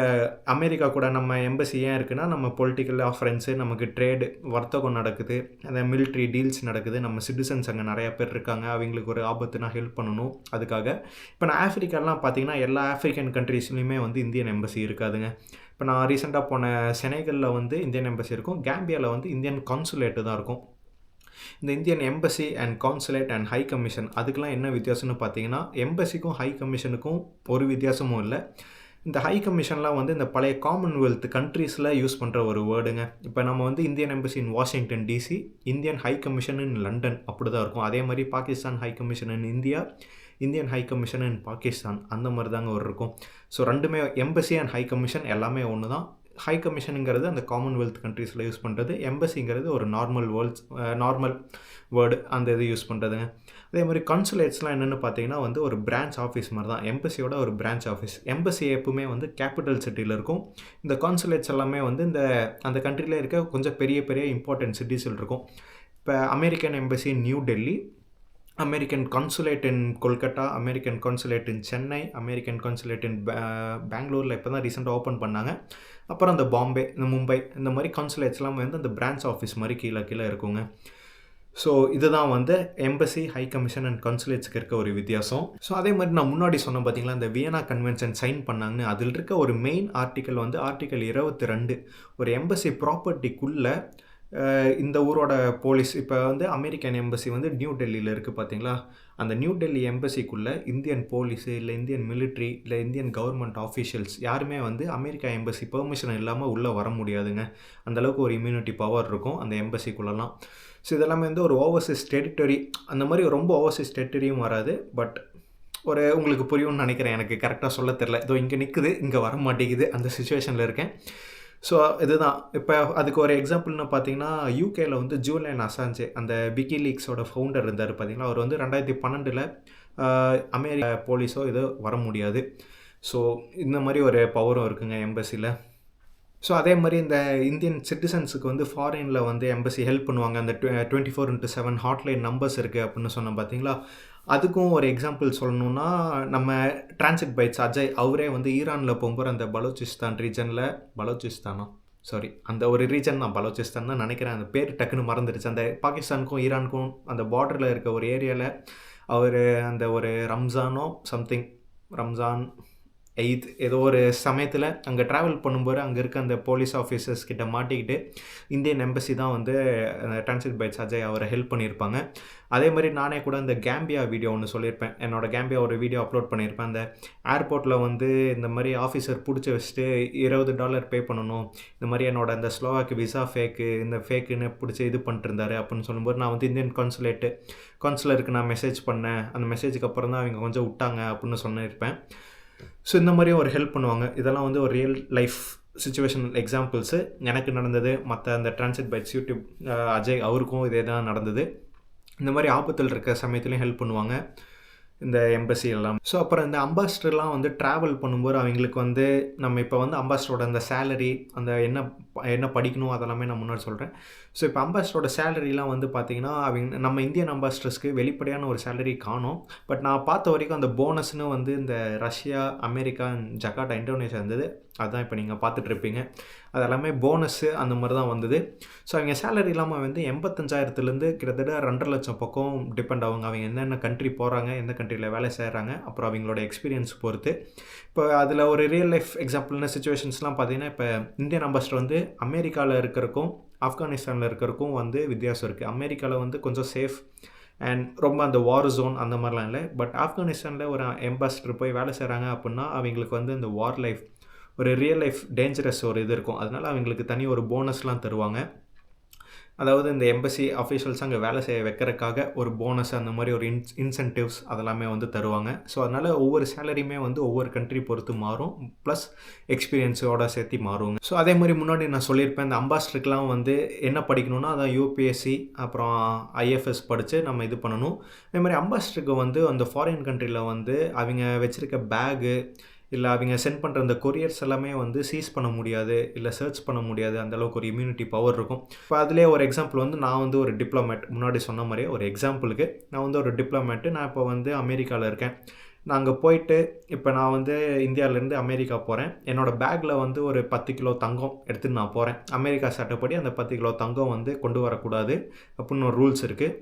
[SPEAKER 1] அமெரிக்கா கூட நம்ம எம்பசி ஏன் இருக்குன்னா நம்ம பொலிட்டிக்கல் ஃப்ரெண்ட்ஸு நமக்கு ட்ரேடு வர்த்தகம் நடக்குது. அந்த மிலிட்ரி டீல்ஸ் நடக்குது. நம்ம சிட்டிசன்ஸ் அங்கே நிறையா பேர் இருக்காங்க. அவங்களுக்கு ஒரு ஆபத்துனா ஹெல்ப் பண்ணணும். அதுக்காக இப்போ நான் ஆஃப்ரிக்காலாம் பார்த்தீங்கன்னா எல்லா ஆஃப்ரிக்கன் கண்ட்ரீஸ்லையுமே வந்து இந்தியன் எம்பசி இருக்காதுங்க. இப்போ நான் ரீசெண்டாக போன செனைகளில் வந்து இந்தியன் எம்பசி இருக்கும். கேம்பியாவில் வந்து இந்தியன் கான்சுலேட்டு தான் இருக்கும். இந்த Indian embassy and consulate and high commission அதுக்கெலாம் என்ன வித்தியாசம்னு பார்த்தீங்கன்னா எம்பசிக்கும் ஹை கமிஷனுக்கும் ஒரு வித்தியாசமும் இல்லை. இந்த ஹை கமிஷன்லாம் வந்து இந்த பழைய காமன்வெல்த் கண்ட்ரீஸில் யூஸ் பண்ணுற ஒரு வேர்டுங்க இப்போ நம்ம வந்து Indian embassy in Washington DC Indian high commission in London அப்படி தான் இருக்கும். அதே மாதிரி Pakistan high commission in India Indian high commission in Pakistan அந்த மாதிரி தாங்க ஒரு இருக்கும். ஸோ ரெண்டுமே எம்பசி அண்ட் ஹை கமிஷன் எல்லாமே ஒன்று தான் ஹை கமிஷனுங்கிறது அந்த காமன்வெல்த் கண்ட்ரீஸில் யூஸ் பண்ணுறது எம்பசிங்கிறது ஒரு நார்மல் வேர்ல்ட்ஸ் நார்மல் வேர்டு அந்த இது யூஸ் பண்ணுறதுங்க அதே மாதிரி கான்சுலேட்ஸ்லாம் என்னென்னு பார்த்தீங்கன்னா வந்து ஒரு பிரான்ச் ஆஃபீஸ் மாதிரி தான் எம்பசியோட ஒரு பிரான்ச் ஆஃபீஸ் எம்பசி எப்பவுமே வந்து கேபிட்டல் சிட்டியில் இருக்கும். இந்த கான்சுலேட்ஸ் எல்லாமே வந்து இந்த அந்த கண்ட்ரியில் இருக்க கொஞ்சம் பெரிய பெரிய இம்பார்ட்டன்ட் சிட்டிஸில் இருக்கும். இப்போ American embassy New Delhi American consulate in Kolkata American consulate in Chennai American consulate in பெங்களூரில் இப்போ தான் ரீசெண்டாக ஓப்பன் பண்ணாங்க. அப்புறம் இந்த பாம்பே இந்த மும்பை இந்த மாதிரி கான்சுலேட்ஸ்லாம் வந்து அந்த பிரான்ச் ஆஃபீஸ் மாதிரி கீழே கீழே இருக்குங்க. ஸோ இதுதான் வந்து எம்பசி ஹை கமிஷன் அண்ட் கன்சுலேட்ஸ்க்கு இருக்க ஒரு வித்தியாசம். ஸோ அதே மாதிரி நான் முன்னாடி சொன்ன பார்த்தீங்களா இந்த வியனா கன்வென்ஷன் சைன் பண்ணாங்கன்னு அதில் இருக்க ஒரு மெயின் ஆர்டிக்கல் வந்து ஆர்டிக்கல் இருபத்தி ரெண்டு. ஒரு எம்பசி ப்ராப்பர்ட்டிக்குள்ளே இந்த ஊரோட போலீஸ் இப்போ வந்து அமெரிக்கன் எம்பசி வந்து நியூ டெல்லியில் இருக்குது பார்த்தீங்களா அந்த நியூ டெல்லி எம்பசிக்குள்ளே இந்தியன் போலீஸு இல்லை இந்தியன் மிலிட்ரி இல்லை இந்தியன் கவர்மெண்ட் ஆஃபீஷியல்ஸ் யாருமே வந்து அமெரிக்கா எம்பசி பெர்மிஷன் இல்லாமல் உள்ளே வர முடியாதுங்க. அந்தளவுக்கு ஒரு இம்யூனிட்டி பவர் இருக்கும் அந்த எம்பசிக்குள்ளெல்லாம் ஸோ இதெல்லாமே வந்து ஒரு ஓவர்சீஸ் டெரிட்டரி அந்த மாதிரி ரொம்ப ஓவர்சீஸ் டெரிட்டரியும் வராது. பட் ஒரு உங்களுக்கு புரியும்னு நினைக்கிறேன். எனக்கு கரெக்டாக சொல்ல தெரில இதோ இங்கே நிற்குது இங்கே வர மாட்டேங்குது. அந்த சுச்சுவேஷனில் இருக்கேன். ஸோ இதுதான். இப்போ அதுக்கு ஒரு எக்ஸாம்பிள்னு பார்த்தீங்கன்னா யூகேயில் வந்து ஜூலியன் அசாஞ்சே அந்த பிகி லீக்ஸோட ஃபவுண்டர் இருந்தார் பார்த்தீங்களா? அவர் வந்து ரெண்டாயிரத்தி பன்னெண்டில் அமெரிக்கா போலீஸோ ஏதோ வர முடியாது. ஸோ இந்த மாதிரி ஒரு பவரும் இருக்குங்க எம்பசியில் ஸோ அதே மாதிரி இந்த இந்தியன் சிட்டிசன்ஸுக்கு வந்து ஃபாரினில் வந்து எம்பசி ஹெல்ப் பண்ணுவாங்க. அந்த twenty four into seven hotline numbers இருக்குது அப்படின்னு சொன்னோம் பார்த்தீங்களா அதுக்கும் ஒரு எக்ஸாம்பிள் சொல்லணுன்னா நம்ம டிரான்சிட் பைட்ஸ் அஜய் அவரே வந்து ஈரானில் போகும்போது அந்த பலோச்சிஸ்தான் ரீஜனில் பலோச்சிஸ்தானா? சாரி அந்த ஒரு ரீஜன் நான் பலோச்சிஸ்தான் தான் நினைக்கிறேன். அந்த பேர் டக்குன்னு மறந்துடுச்சு அந்த பாகிஸ்தானுக்கும் ஈரானுக்கும் அந்த பார்டரில் இருக்க ஒரு ஏரியாவில் அவர் அந்த ஒரு ரம்ஜானோ சம்திங் ரம்ஜான் எயித் ஏதோ ஒரு சமயத்தில் அங்கே ட்ராவல் பண்ணும்போது அங்கே இருக்க அந்த போலீஸ் ஆஃபீஸர்ஸ் கிட்ட மாட்டிக்கிட்டு இந்தியன் எம்பசி தான் வந்து டிரான்சிட் பை சஜய் அவரை ஹெல்ப் பண்ணியிருப்பாங்க. அதே மாதிரி நானே கூட இந்த கேம்பியா வீடியோ ஒன்று சொல்லியிருப்பேன். என்னோடய கேம்பியா ஒரு வீடியோ அப்லோட் பண்ணியிருப்பேன். அந்த ஏர்போர்ட்டில் வந்து இந்த மாதிரி ஆஃபீஸர் பிடிச்சி வச்சுட்டு இருபது டாலர் பே பண்ணணும். இந்த மாதிரி என்னோட அந்த ஸ்லோவாக்கு விசா ஃபேக்கு இந்த ஃபேக்குன்னு பிடிச்சி இது பண்ணிட்டு இருந்தாரு அப்படின்னு சொல்லும்போது நான் வந்து இந்தியன் கான்சுலேட்டு கான்சுலருக்கு நான் மெசேஜ் பண்ணேன். அந்த மெசேஜுக்கு அப்புறம் தான் அவங்க கொஞ்சம் விட்டாங்க அப்படின்னு சொன்னிருப்பேன். ஸோ இந்த மாதிரியே ஒரு ஹெல்ப் பண்ணுவாங்க. இதெல்லாம் வந்து ஒரு ரியல் லைஃப் சுச்சுவேஷன் எக்ஸாம்பிள்ஸு எனக்கு நடந்தது மற்ற அந்த டிரான்சிட் பைட்ஸ் யூடியூப் அஜய் அவருக்கும் இதே தான் நடந்தது. இந்த மாதிரி ஆபத்தில் இருக்க சமயத்துலையும் ஹெல்ப் பண்ணுவாங்க. இந்த எம்பசி எல்லாம். ஸோ அப்புறம் இந்த அம்பாஸ்டர்லாம் வந்து ட்ராவல் பண்ணும்போது அவங்களுக்கு வந்து நம்ம இப்போ வந்து அம்பாஸ்டரோட அந்த சேலரி அந்த என்ன என்ன படிக்கணும் அதெல்லாமே நான் முன்னாடி சொல்கிறேன் ஸோ இப்போ அம்பாஸ்டரோட சேலரிலாம் வந்து பார்த்திங்கன்னா அவங்க நம்ம இந்தியன் அம்பாஸ்டர்ஸ்க்கு வெளிப்படையான ஒரு சேலரி காணும். பட் நான் பார்த்த வரைக்கும் அந்த போனஸ்னு வந்து இந்த ரஷ்யா அமெரிக்கா ஜகாட்டா இந்தோனேஷியா இருந்தது. அதுதான் இப்போ நீங்கள் பார்த்துட்ருப்பீங்க அது எல்லாமே போனஸ்ஸு அந்த மாதிரி தான் வந்தது. ஸோ அவங்க சேலரி இல்லாமல் வந்து எண்பத்தஞ்சாயிரத்துலேருந்து கிட்டத்தட்ட ரெண்டரை லட்சம் பக்கம் டிபெண்ட் ஆகுங்க. அவங்க என்னென்ன கண்ட்ரி போகிறாங்க எந்த கண்ட்ரியில் வேலை செய்கிறாங்க அப்புறம் அவங்களோட எக்ஸ்பீரியன்ஸ் பொறுத்து. இப்போ அதில் ஒரு ரியல் லைஃப் எக்ஸாம்பிள்னு சுச்சுவேஷன்ஸ்லாம் பார்த்தீங்கன்னா இப்போ இந்தியன் அம்பாஸ்டர் வந்து அமெரிக்காவில் இருக்கிறக்கும் ஆப்கானிஸ்தானில் இருக்கிறக்கும் வந்து வித்தியாசம் இருக்குது அமெரிக்காவில் வந்து கொஞ்சம் சேஃப் அண்ட் ரொம்ப அந்த வார் ஜோன் அந்த மாதிரிலாம் இல்லை. பட் ஆப்கானிஸ்தானில் ஒரு எம்பாஸ்டர் போய் வேலை செய்கிறாங்க அப்படின்னா அவங்களுக்கு வந்து இந்த வார் லைஃப் ஒரு ரியல் லைஃப் டேஞ்சரஸ் ஒரு இது இருக்கும். அதனால் அவங்களுக்கு தனி ஒரு போனஸ்லாம் தருவாங்க. அதாவது இந்த எம்பசி அஃபீஷியல்ஸ் அங்கே வேலை செய்ய வைக்கிறதுக்காக ஒரு போனஸ் அந்த மாதிரி ஒரு இன்ஸ் இன்சென்டிவ்ஸ் அதெல்லாமே வந்து தருவாங்க. ஸோ அதனால் ஒவ்வொரு சேலரியுமே வந்து ஒவ்வொரு கண்ட்ரி பொறுத்து மாறும். ப்ளஸ் எக்ஸ்பீரியன்ஸோட சேர்த்து மாறுவாங்க ஸோ அதே மாதிரி முன்னாடி நான் சொல்லியிருப்பேன் இந்த அம்பாஸ்டருக்குலாம் வந்து என்ன படிக்கணும்னா அதான் யூபிஎஸ்சி அப்புறம் ஐஎஃப்எஸ் படித்து நம்ம இது பண்ணணும். அதே மாதிரி அம்பாஸ்டருக்கு வந்து அந்த ஃபாரின் கண்ட்ரியில் வந்து அவங்க வச்சுருக்க பேகு இல்லை அவங்க சென்ட் பண்ணுற அந்த கொரியர்ஸ் எல்லாமே வந்து சீஸ் பண்ண முடியாது இல்லை சர்ச் பண்ண முடியாது அந்தளவுக்கு ஒரு இம்யூனிட்டி பவர் இருக்கும். இப்போ அதிலே ஒரு எக்ஸாம்பிள் வந்து நான் வந்து ஒரு டிப்ளமேட் முன்னாடி சொன்ன மாதிரியே ஒரு எக்ஸாம்பிளுக்கு நான் வந்து ஒரு டிப்ளமேட்டு நான் இப்போ வந்து அமெரிக்காவில் இருக்கேன். நான் அங்கே போயிட்டு இப்போ நான் வந்து இந்தியாவிலேருந்து அமெரிக்கா போகிறேன் என்னோடய பேக்கில் வந்து ஒரு பத்து கிலோ தங்கம் எடுத்துகிட்டு நான் போகிறேன் அமெரிக்கா சட்டப்படி அந்த பத்து கிலோ தங்கம் வந்து கொண்டு வரக்கூடாது அப்படின்னு ஒரு ரூல்ஸ் இருக்குது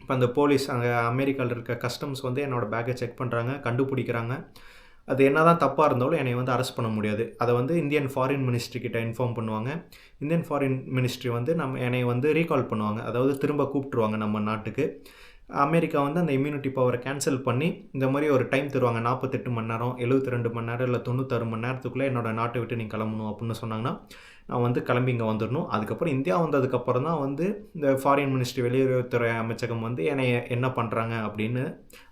[SPEAKER 1] இப்போ அந்த போலீஸ் அங்கே அமெரிக்காவில் இருக்க கஸ்டம்ஸ் வந்து என்னோடய பேக்கை செக் பண்ணுறாங்க கண்டுபிடிக்கிறாங்க. அது என்ன தான் தப்பாக இருந்தாலும் என்னை வந்து அரெஸ்ட் பண்ண முடியாது. அதை வந்து இந்தியன் ஃபாரின் மினிஸ்ட்ரி கிட்ட இன்ஃபார்ம் பண்ணுவாங்க. இந்தியன் ஃபாரின் மினிஸ்ட்ரி வந்து நம்ம என்னை வந்து ரீகால் பண்ணுவாங்க. அதாவது திரும்ப கூப்பிட்ருவாங்க நம்ம நாட்டுக்கு. அமெரிக்கா வந்து அந்த இம்யூனிட்டி பவரை கேன்சல் பண்ணி இந்த மாதிரி ஒரு டைம் தருவாங்க. நாற்பத்தெட்டு மணி நேரம் எழுபத்தி ரெண்டு மணி நேரம் இல்லை தொண்ணூத்தாறு மணி நேரத்துக்குள்ளே என்னோடய நாட்டை விட்டு நீ கிளம்பணும் அப்படின்னு சொன்னாங்கன்னா நான் வந்து கிளம்பி இங்கே வந்துடணும் அதுக்கப்புறம் இந்தியா வந்ததுக்கப்புறம் தான் வந்து இந்த ஃபாரின் மினிஸ்ட்ரி வெளியுறவுத்துறை அமைச்சகம் வந்து என்னை என்ன பண்ணுறாங்க அப்படின்னு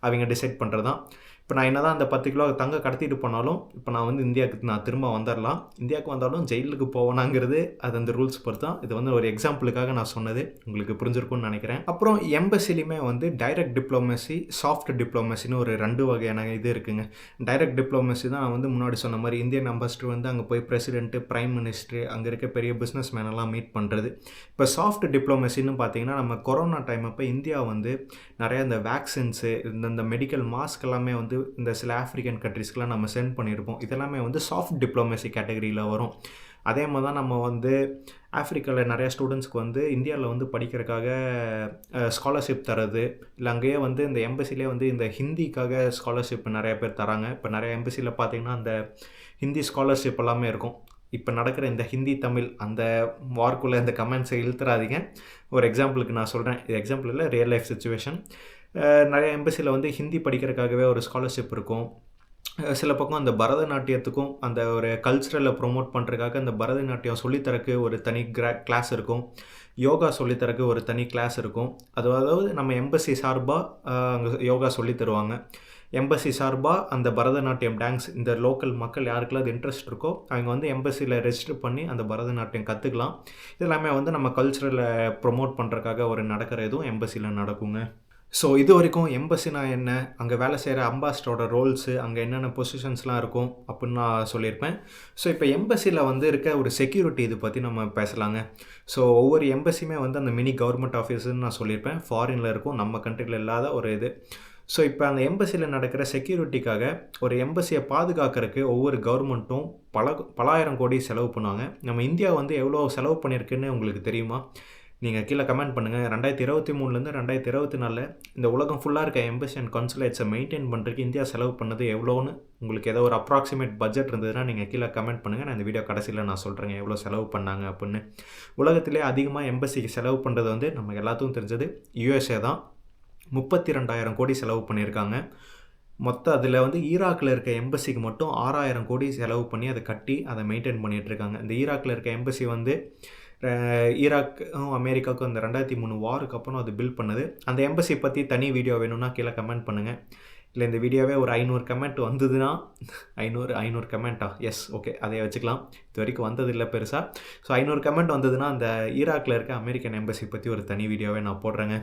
[SPEAKER 1] அவங்க டிசைட் பண்ணுறது தான் இப்போ நான் என்ன தான் அந்த பத்து கிலோ தங்க கடத்திட்டு போனாலும் இப்போ நான் வந்து இந்தியாவுக்கு நான் திரும்ப வந்துடலாம் இந்தியாவுக்கு வந்தாலும் ஜெயிலுக்கு போவேனாங்கிறது அது அந்த ரூல்ஸ் பொறுத்து தான் இது வந்து ஒரு எக்ஸாம்பிளுக்காக நான் சொன்னது. உங்களுக்கு புரிஞ்சிருக்கும்னு நினைக்கிறேன். அப்புறம் எம்பசிலையுமே வந்து டைரக்ட் டிப்ளமசி சாஃப்ட் டிப்ளமசின்னு ஒரு ரெண்டு வகையான இது இருக்குங்க. டைரக்ட் டிப்ளமசி தான் நான் வந்து முன்னாடி சொன்ன மாதிரி இந்தியன் அம்பாசிடர் வந்து அங்கே போய் பிரசிடென்ட்டு பிரைம் மினிஸ்டர் அங்கே இருக்க பெரிய பிஸ்னஸ் மேனெல்லாம் மீட் பண்ணுறது இப்போ சாஃப்ட் டிப்ளமசின்னு பார்த்தீங்கன்னா நம்ம கொரோனா டைம் அப்போ இந்தியா வந்து நிறைய இந்த வேக்சின்ஸு இந்த மெடிக்கல் மாஸ்க் எல்லாமே வந்து இந்த சில ஆஃப்ரிக்கன் கண்ட்ரிஸ்க்கெலாம் நம்ம சென்ட் பண்ணியிருப்போம். இதெல்லாமே வந்து சாஃப்ட் டிப்ளமேசி கேட்டகரியில் வரும். அதே மாதிரி தான் நம்ம வந்து ஆஃப்ரிக்காவில் நிறையா ஸ்டூடெண்ட்ஸ்க்கு வந்து இந்தியாவில் வந்து படிக்கிறதுக்காக ஸ்காலர்ஷிப் தரது இல்லை அங்கேயே வந்து இந்த எம்பசிலே வந்து இந்த ஹிந்திக்காக ஸ்காலர்ஷிப் நிறைய பேர் தராங்க. இப்போ நிறைய எம்பசியில் பார்த்தீங்கன்னா அந்த ஹிந்தி ஸ்காலர்ஷிப் எல்லாமே இருக்கும். இப்போ நடக்கிற இந்த ஹிந்தி தமிழ் அந்த வார்க்குள்ளே இந்த கமெண்ட்ஸை இழுத்துறாதீங்க. ஒரு எக்ஸாம்பிளுக்கு நான் சொல்கிறேன் இது எக்ஸாம்பிள் இல்லை ரியல் லைஃப் சுச்சுவேஷன் நிறைய எம்பசியில் வந்து ஹிந்தி படிக்கிறதுக்காகவே ஒரு ஸ்காலர்ஷிப் இருக்கும். சில பக்கம் அந்த பரதநாட்டியத்துக்கும் அந்த ஒரு கல்ச்சுரலை ப்ரொமோட் பண்ணுறதுக்காக அந்த பரதநாட்டியம் சொல்லித்தரக்கு ஒரு தனி கிரா கிளாஸ் இருக்கும். யோகா சொல்லித்தரக்கு ஒரு தனி கிளாஸ் இருக்கும். அது அதாவது நம்ம எம்பசி சார்பாக அங்கே யோகா சொல்லி தருவாங்க. எம்பசி சார்பாக அந்த பரதநாட்டியம் டான்ஸ் இந்த லோக்கல் மக்கள் யாருக்கெல்லாம் அது இன்ட்ரெஸ்ட் இருக்கோ அவங்க வந்து எம்பசியில் ரெஜிஸ்டர் பண்ணி அந்த பரதநாட்டியம் கற்றுக்கலாம் இது எல்லாமே வந்து நம்ம கல்ச்சரலை ப்ரொமோட் பண்ணுறக்காக ஒரு நடக்கிற எதுவும் எம்பசியில் நடக்குங்க. ஸோ இது வரைக்கும் எம்பசினா என்ன அங்கே வேலை செய்கிற அம்பாஸ்டரோட ரோல்ஸு அங்கே என்னென்ன பொசிஷன்ஸ்லாம் இருக்கும் அப்படின்னு நான் சொல்லியிருப்பேன். ஸோ இப்போ எம்பசியில் வந்து இருக்க ஒரு செக்யூரிட்டி இது பற்றி நம்ம பேசலாங்க. ஸோ ஒவ்வொரு எம்பசியுமே வந்து அந்த மினி கவர்மெண்ட் ஆஃபீஸுன்னு நான் சொல்லியிருப்பேன். ஃபாரினில் இருக்கும் நம்ம கண்ட்ரியில் இல்லாத ஒரு இது. ஸோ இப்போ அந்த எம்பசியில் நடக்கிற செக்யூரிட்டிக்காக ஒரு எம்பசியை பாதுகாக்கிறதுக்கு ஒவ்வொரு கவர்மெண்ட்டும் பல பலாயிரம் கோடி செலவு பண்ணுவாங்க. நம்ம இந்தியா வந்து எவ்வளோ செலவு பண்ணியிருக்குன்னு உங்களுக்கு தெரியுமா? நீங்கள் கீழே கமெண்ட் பண்ணுங்கள் ரெண்டாயிரத்தி இருபத்தி மூணுலேருந்து ரெண்டாயிரத்தி இருபத்தி நாலில் இந்த உலகம் ஃபுல்லாக இருக்க எம்பசி அண்ட் கன்சுலேட்ஸை மெயின்டைன் பண்ணுறதுக்கு இந்தியா செலவு பண்ணது எவ்வளோன்னு உங்களுக்கு ஏதோ ஒரு அப்ராக்சிமேட் பட்ஜெட் இருந்ததுன்னா நீங்கள் கீழே கமெண்ட் பண்ணுங்கள் நான் இந்த வீடியோ கடைசியில் நான் சொல்கிறேங்க எவ்வளோ செலவு பண்ணாங்க அப்படின்னு. உலகத்திலே அதிகமாக எம்பசிக்கு செலவு பண்ணுறது வந்து நமக்கு எல்லாத்துக்கும் தெரிஞ்சது. யூஎஸ்ஏ தான். முப்பத்தி ரெண்டாயிரம் கோடி செலவு பண்ணியிருக்காங்க. மொத்தம் அதில் வந்து ஈராக்கில் இருக்க எம்பசிக்கு மட்டும் ஆறாயிரம் கோடி செலவு பண்ணி அதை கட்டி அதை மெயின்டைன் பண்ணிகிட்ருக்காங்க இந்த ஈராக்கில் இருக்க எம்பசி வந்து ஈராக்கும் அமெரிக்காவுக்கும் அந்த ரெண்டாயிரத்தி மூணு வாருக்கு அப்புறம் அது பில் பண்ணுது. அந்த எம்பசி பற்றி தனி வீடியோ வேணும்னா கீழே கமெண்ட் பண்ணுங்கள் இல்லை இந்த வீடியோவே ஒரு ஐநூறு கமெண்ட் வந்ததுன்னா ஐநூறு ஐநூறு கமெண்ட்டா எஸ் ஓகே அதை வச்சுக்கலாம். இது வரைக்கும் வந்ததில்லை பெருசாக ஸோ ஐநூறு கமெண்ட் வந்ததுன்னா அந்த ஈராக்கில் இருக்க அமெரிக்கன் எம்பசி பற்றி ஒரு தனி வீடியோவே நான் போடுறேங்க.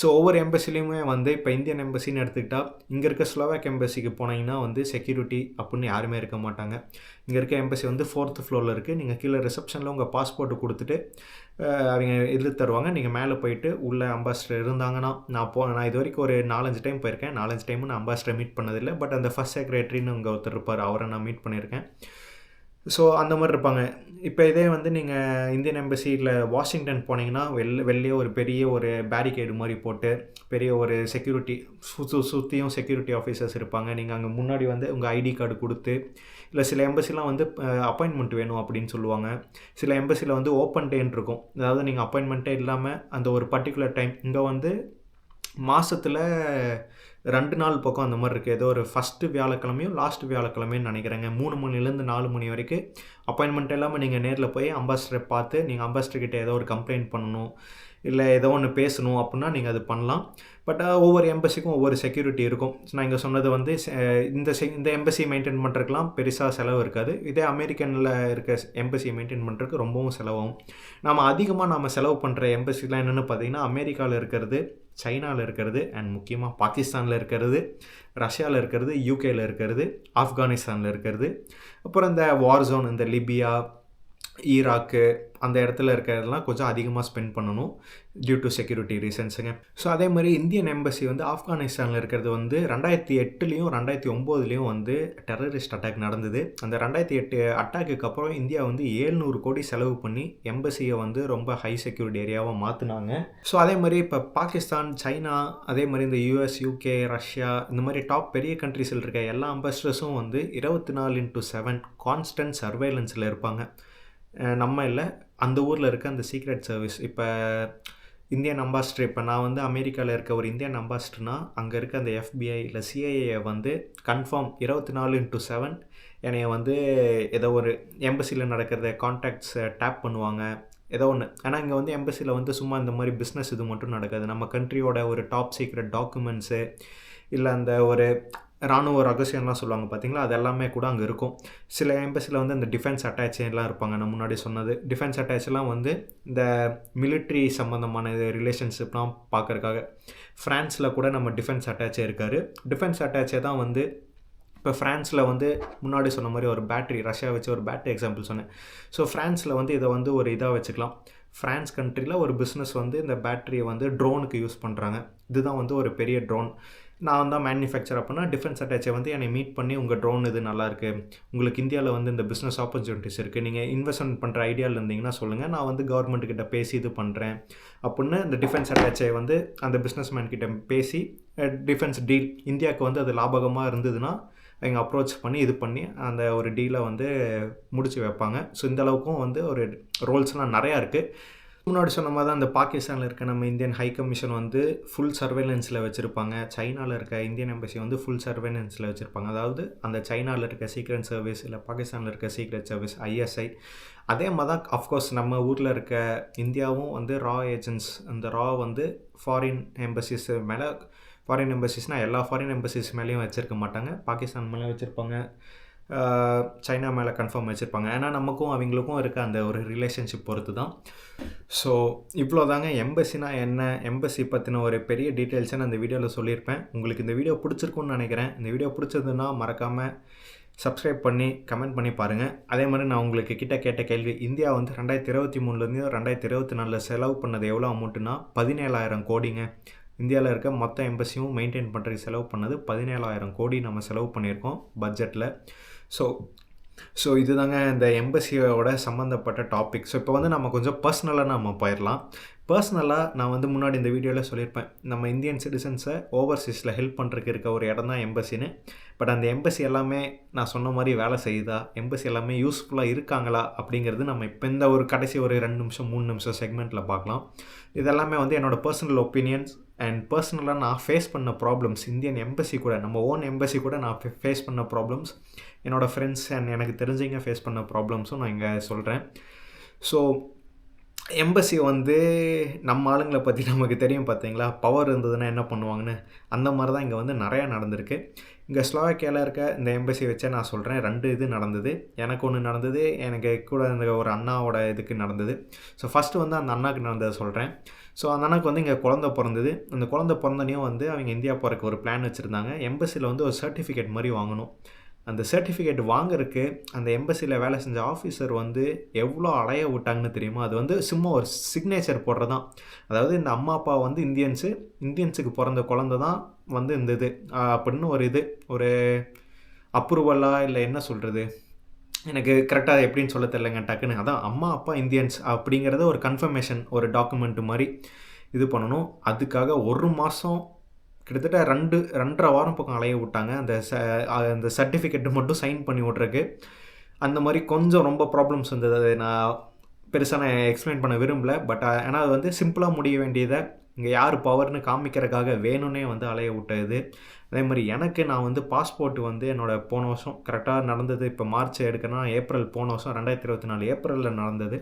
[SPEAKER 1] ஸோ ஒவ்வொரு எம்பசிலையுமே வந்து இப்போ இந்தியன் எம்பசின்னு எடுத்துக்கிட்டால் இங்கே இருக்க ஸ்லோவாக் எம்பசிக்கு போனீங்கன்னா வந்து செக்யூரிட்டி அப்படின்னு யாருமே இருக்க மாட்டாங்க. இங்கே இருக்க எம்பசி வந்து ஃபோர்த்து ஃப்ளோரில் இருக்குது நீங்கள் கீழே ரிசப்ஷனில் உங்கள் பாஸ்போர்ட்டு கொடுத்துட்டு அவங்க இது தருவாங்க. நீங்கள் மேலே போயிட்டு உள்ளே அம்பாசிடர் இருந்தாங்கன்னா நான் போ நான் இது வரைக்கும் ஒரு நாலஞ்சு டைம் போயிருக்கேன். நாலஞ்சு டைமும் நான் அம்பாசிடர் மீட் பண்ணதில்லை. பட் அந்த ஃபஸ்ட் செக்ரட்டரின்னு உங்கள் ஒருத்தர் இருப்பார். அவரை நான் மீட் பண்ணியிருக்கேன். ஸோ அந்த மாதிரி இருப்பாங்க. இப்போ இதே வந்து நீங்கள் இந்தியன் எம்பசியில் வாஷிங்டன் போனீங்கன்னா வெளில வெளியே ஒரு பெரிய ஒரு பேரிகேடு மாதிரி போட்டு பெரிய ஒரு செக்யூரிட்டி சு சுற்றியும் செக்யூரிட்டி ஆஃபீஸர்ஸ் இருப்பாங்க. நீங்கள் அங்கே முன்னாடி வந்து உங்கள் ஐடி கார்டு கொடுத்து இல்லை சில எம்பசிலாம் வந்து அப்பாயின்மெண்ட் வேணும் அப்படின்னு சொல்லுவாங்க. சில எம்பசியில் வந்து ஓப்பன் டேன் இருக்கும். அதாவது நீங்கள் அப்பாயின்மெண்ட்டே இல்லாமல் அந்த ஒரு பர்டிகுலர் டைம் இங்கே வந்து மாதத்தில் ரெண்டு நாள் பக்கம் அந்த மாதிரி இருக்குது ஏதோ ஒரு ஃபஸ்ட்டு வியாழக்கிழமையும் லாஸ்ட் வியாழக்கிழமையும் நினைக்கிறேங்க. மூணு மணிலேருந்து நாலு மணி வரைக்கும் அப்பாயின்மெண்ட் இல்லாமல் நீங்கள் நேரில் போய் அம்பாஸ்டரை பார்த்து நீங்கள் அம்பாஸ்டர்கிட்ட ஏதோ ஒரு கம்ப்ளைண்ட் பண்ணணும் இல்லை ஏதோ ஒன்று பேசணும் அப்படின்னா நீங்கள் அது பண்ணலாம். பட் ஒவ்வொரு எம்பசிக்கும் ஒவ்வொரு செக்யூரிட்டி இருக்கும். நான் இங்கே சொன்னது வந்து இந்த செ இந்த எம்பசி மெயின்டைன் பண்ணுறதுக்கெலாம் பெருசாக செலவு இருக்காது. இதே அமெரிக்கனில் இருக்க எம்பசி மெயின்டைன் பண்ணுறதுக்கு ரொம்பவும் செலவாகும். நம்ம அதிகமாக நம்ம செலவு பண்ணுற எம்பசிலாம் என்னென்னு பார்த்தீங்கன்னா அமெரிக்காவில் இருக்கிறது சைனாவில் இருக்கிறது அண்ட் முக்கியமாக பாகிஸ்தானில் இருக்கிறது ரஷ்யாவில் இருக்கிறது யூகேயில் இருக்கிறது ஆப்கானிஸ்தானில் இருக்கிறது. அப்புறம் இந்த வார் ஜோன் இந்த லிபியா ஈராக்கு அந்த இடத்துல இருக்கிறதெல்லாம் கொஞ்சம் அதிகமாக ஸ்பெண்ட் பண்ணணும் டியூ டு செக்யூரிட்டி ரீசன்ஸுங்க ஸோ அதே மாதிரி இந்தியன் எம்பசி வந்து ஆப்கானிஸ்தானில் இருக்கிறது வந்து ரெண்டாயிரத்தி எட்டுலேயும் ரெண்டாயிரத்தி ஒம்போதுலேயும் வந்து டெரரிஸ்ட் அட்டாக் நடந்தது. அந்த ரெண்டாயிரத்தி எட்டு அட்டாக்குக்கு அப்புறம் இந்தியா வந்து ஏழ்நூறு கோடி செலவு பண்ணி எம்பசியை வந்து ரொம்ப ஹை செக்யூரிட்டி ஏரியாவாக மாற்றினாங்க ஸோ அதே மாதிரி இப்போ பாகிஸ்தான் சைனா அதே மாதிரி இந்த யூஎஸ் யூகே ரஷ்யா இந்த மாதிரி டாப் பெரிய கண்ட்ரிஸில் இருக்க எல்லா அம்பாசிடர்ஸும் வந்து இருபத்தி நாலு இன்ட்டு செவன் கான்ஸ்டன்ட் சர்வேலன்ஸில் இருப்பாங்க. நம்ம இல்லை அந்த ஊரில் இருக்க அந்த சீக்ரெட் சர்வீஸ் இப்போ இந்தியன் அம்பாஸ்டர் இப்போ நான் வந்து அமெரிக்காவில் இருக்க ஒரு இந்தியன் அம்பாஸ்டர்னா அங்கே இருக்க அந்த எஃபிஐ இல்லை சிஐஏ வந்து கன்ஃபார்ம் இருபத்தி நாலு இன்ட்டு செவன் என்னைய வந்து ஏதோ ஒரு எம்பசியில் நடக்கிறத கான்டாக்ட்ஸை டேப் பண்ணுவாங்க. ஏதோ ஒன்று ஆனால் இங்கே வந்து எம்பசியில் வந்து சும்மா இந்த மாதிரி பிஸ்னஸ் இது மட்டும் நடக்காது. நம்ம கண்ட்ரியோட ஒரு டாப் சீக்ரெட் டாக்குமெண்ட்ஸு இல்லை அந்த ஒரு இராணுவ ரகசியம்லாம் சொல்லுவாங்க பார்த்தீங்களா? அது எல்லாமே கூட அங்கே இருக்கும். சில எம்பசியில் வந்து இந்த டிஃபென்ஸ் அட்டாச்செல்லாம் இருப்பாங்க. நான் முன்னாடி சொன்னது. டிஃபென்ஸ் அட்டாச்லாம் வந்து இந்த மிலிட்ரி சம்மந்தமான ரிலேஷன்ஷிப்லாம் பார்க்குறக்காக ஃப்ரான்ஸில் கூட நம்ம டிஃபென்ஸ் அட்டாச்சே இருக்கார். டிஃபென்ஸ் அட்டாச்சே தான் வந்து இப்போ ஃப்ரான்ஸில் வந்து முன்னாடி சொன்ன மாதிரி ஒரு பேட்ரி ரஷ்யா வச்சு ஒரு பேட்ரி எக்ஸாம்பிள் சொன்னேன். ஸோ ஃப்ரான்ஸில் வந்து இதை வந்து ஒரு இதாக வச்சுக்கலாம். ஃப்ரான்ஸ் கண்ட்ரியில் ஒரு பிஸ்னஸ் வந்து இந்த பேட்டரியை வந்து ட்ரோனுக்கு யூஸ் பண்ணுறாங்க இதுதான் வந்து ஒரு பெரிய ட்ரோன் நான் தான் மேனுஃபேக்சர் அப்படின்னா டிஃபென்ஸ் அட்டாச்சை வந்து என்னை மீட் பண்ணி உங்கள் ட்ரோன் இது நல்லாயிருக்கு உங்களுக்கு இந்தியாவில் வந்து இந்த பிஸ்னஸ் ஆப்பர்ச்சுனிட்டிஸ் இருக்குது நீங்கள் இன்வெஸ்ட்மெண்ட் பண்ணுற ஐடியாவில் இருந்தீங்கன்னா சொல்லுங்கள் நான் வந்து கவர்மெண்ட் கிட்ட பேசி இது பண்ணுறேன் அப்படின்னு இந்த டிஃபென்ஸ் அட்டாச்சை வந்து அந்த பிஸ்னஸ் மேன் கிட்ட பேசி டிஃபென்ஸ் டீல் இந்தியாவுக்கு வந்து அது லாபகமாக இருந்ததுன்னா எங்கள் அப்ரோச் பண்ணி இது பண்ணி அந்த ஒரு டீலை வந்து முடித்து வைப்பாங்க. ஸோ இந்த அளவுக்கும் வந்து ஒரு ரோல்ஸ்லாம் நிறையா இருக்குது முன்னாடி சொன்ன மாதிரி தான் அந்த பாகிஸ்தானில் இருக்க நம்ம இந்தியன் ஹை கமிஷன் வந்து ஃபுல் சர்வேலன்ஸில் வச்சுருப்பாங்க. சைனாவில் இருக்க இந்தியன் எம்பசி வந்து ஃபுல் சர்வேலன்ஸில் வச்சுருப்பாங்க. அதாவது அந்த சைனாவில் இருக்க சீக்ரெட் சர்வீஸ் இல்லை பாகிஸ்தானில் இருக்க சீக்ரெட் சர்வீஸ் ஐஎஸ்ஐ அதே மாதிரி தான் அஃப்கோர்ஸ் நம்ம ஊரில் இருக்க இந்தியாவும் வந்து ரா ஏஜென்ட்ஸ் அந்த ரா வந்து ஃபாரின் எம்பசிஸ் மேலே ஃபாரின் எம்பசிஸ்னால் எல்லா ஃபாரின் எம்பசிஸ் மேலேயும் வச்சுருக்க மாட்டாங்க. பாகிஸ்தான் மேலே வச்சுருப்பாங்க. சைனா மேலே கன்ஃபார்ம் வச்சுருப்பாங்க. ஏன்னா நமக்கும் அவங்களுக்கும் இருக்க அந்த ஒரு ரிலேஷன்ஷிப் பொறுத்து தான் ஸோ இவ்வளோ தாங்க எம்பசினா என்ன? எம்பசி பற்றின ஒரு பெரிய டீட்டெயில்ஸை நான் இந்த வீடியோவில் சொல்லியிருப்பேன். உங்களுக்கு இந்த வீடியோ பிடிச்சிருக்குன்னு நினைக்கிறேன். இந்த வீடியோ பிடிச்சதுன்னா மறக்காமல் சப்ஸ்கிரைப் பண்ணி கமெண்ட் பண்ணி பாருங்கள் அதே மாதிரி நான் உங்களுக்கு கிட்ட கேட்ட கேள்வி இந்தியா வந்து ரெண்டாயிரத்தி இருபத்தி மூணுலேருந்து ரெண்டாயிரத்தி இருபத்தி நாலில் செலவு பண்ணது எவ்வளோ அமௌண்ட்டுனா பதினேழாயிரம் கோடிங்க. இந்தியாவில் இருக்க மொத்த எம்பசியும் மெயின்டைன் பண்ணுறதுக்கு செலவு பண்ணது பதினேழாயிரம் கோடி நம்ம செலவு பண்ணியிருக்கோம் பட்ஜெட்டில் ஸோ ஸோ இதுதாங்க இந்த எம்பசியோட சம்மந்தப்பட்ட டாபிக் ஸோ இப்போ வந்து நம்ம கொஞ்சம் பர்சனலாக நம்ம போயிடலாம் பர்சனலாக நான் வந்து முன்னாடி இந்த வீடியோவில் சொல்லியிருப்பேன். நம்ம இந்தியன் சிட்டிசன்ஸை ஓவர்சீஸில் ஹெல்ப் பண்ணுறதுக்கு இருக்க ஒரு இடம் தான் எம்பசின்னு பட் அந்த எம்பசி எல்லாமே நான் சொன்ன மாதிரி வேலை செய்யுதா? எம்பசி எல்லாமே யூஸ்ஃபுல்லாக இருக்காங்களா? அப்படிங்கிறது நம்ம இப்போ இந்த ஒரு கடைசி ஒரு ரெண்டு நிமிஷம் மூணு நிமிஷம் செக்மெண்ட்டில் பார்க்கலாம். இதெல்லாமே வந்து என்னோடய பர்சனல் ஒப்பீனியன்ஸ் அண்ட் பர்சனலாக நான் ஃபேஸ் பண்ண ப்ராப்ளம்ஸ் இந்தியன் எம்பசி கூட நம்ம ஓன் எம்பசி கூட நான் ஃபேஸ் பண்ண ப்ராப்ளம்ஸ் என்னோடய ஃப்ரெண்ட்ஸ் அண்ட் எனக்கு தெரிஞ்சவங்க ஃபேஸ் பண்ண ப்ராப்ளம்ஸும் நான் இங்கே சொல்கிறேன் ஸோ எம்பசி வந்து நம்ம ஆளுங்களை பற்றி நமக்கு தெரியும் பார்த்தீங்களா? பவர் இருந்ததுன்னா என்ன பண்ணுவாங்கன்னு? அந்த மாதிரி தான் இங்கே வந்து நிறையா நடந்திருக்கு. இங்கே ஸ்லோவாக்கியாவில் இருக்க இந்த எம்பசி வச்சே நான் சொல்கிறேன் ரெண்டு இது நடந்தது. எனக்கு ஒன்று நடந்தது. எனக்கு கூட இந்த ஒரு அண்ணாவோட இதுக்கு நடந்தது. ஸோ ஃபஸ்ட்டு வந்து அந்த அண்ணாவுக்கு நடந்ததை சொல்கிறேன் ஸோ அந்த அண்ணாக்கு வந்து இங்கே குழந்த பிறந்தது. அந்த குழந்த பிறந்தனையும் வந்து அவங்க இந்தியா போகிறக்கு ஒரு பிளான் வச்சுருந்தாங்க. எம்பசியில் வந்து ஒரு சர்டிஃபிகேட் மாதிரி வாங்கணும். அந்த சர்டிஃபிகேட் வாங்கறதுக்கு அந்த எம்பசியில் வேலை செஞ்ச ஆஃபீஸர் வந்து எவ்வளோ அலைய விட்டாங்கன்னு தெரியுமா? அது வந்து சும்மா ஒரு சிக்னேச்சர் போடுறது தான் அதாவது இந்த அம்மா அப்பா வந்து இந்தியன்ஸு இந்தியன்ஸுக்கு பிறந்த குழந்த தான் வந்து இந்த இது. அப்படின்னு ஒரு இது ஒரு அப்ரூவலாக இல்லை என்ன சொல்கிறது எனக்கு கரெக்டாக எப்படின்னு சொல்ல தெரிலங்க டக்குன்னு. அதான் அம்மா அப்பா இந்தியன்ஸ் அப்படிங்கிறத ஒரு கன்ஃபர்மேஷன் ஒரு டாக்குமெண்ட் மாதிரி இது பண்ணணும். அதுக்காக ஒரு மாதம் கிட்டத்தட்ட ரெண்டு ரெண்டரை வாரம் பக்கம் அலைய விட்டாங்க. அந்த ச அந்த சர்டிஃபிகேட்டு மட்டும் சைன் பண்ணி விட்றக்கு அந்த மாதிரி கொஞ்சம் ரொம்ப ப்ராப்ளம்ஸ் வந்தது அதை நான் பெருசாக நான் எக்ஸ்பிளைன் பண்ண விரும்பல. பட் ஆனால் அது வந்து சிம்பிளாக முடிய வேண்டியதை இங்கே யார் பவர்னு காமிக்கிறதுக்காக வேணும்னே வந்து அலைய விட்டது. அதே மாதிரி எனக்கு நான் வந்து பாஸ்போர்ட் வந்து என்னோடய போன வருஷம் கரெக்டாக நடந்தது. இப்போ மார்ச் எடுக்கணும் ஏப்ரல் போன வருஷம் ரெண்டாயிரத்தி இருபத்தி நாலு ஏப்ரலில் நடந்தது.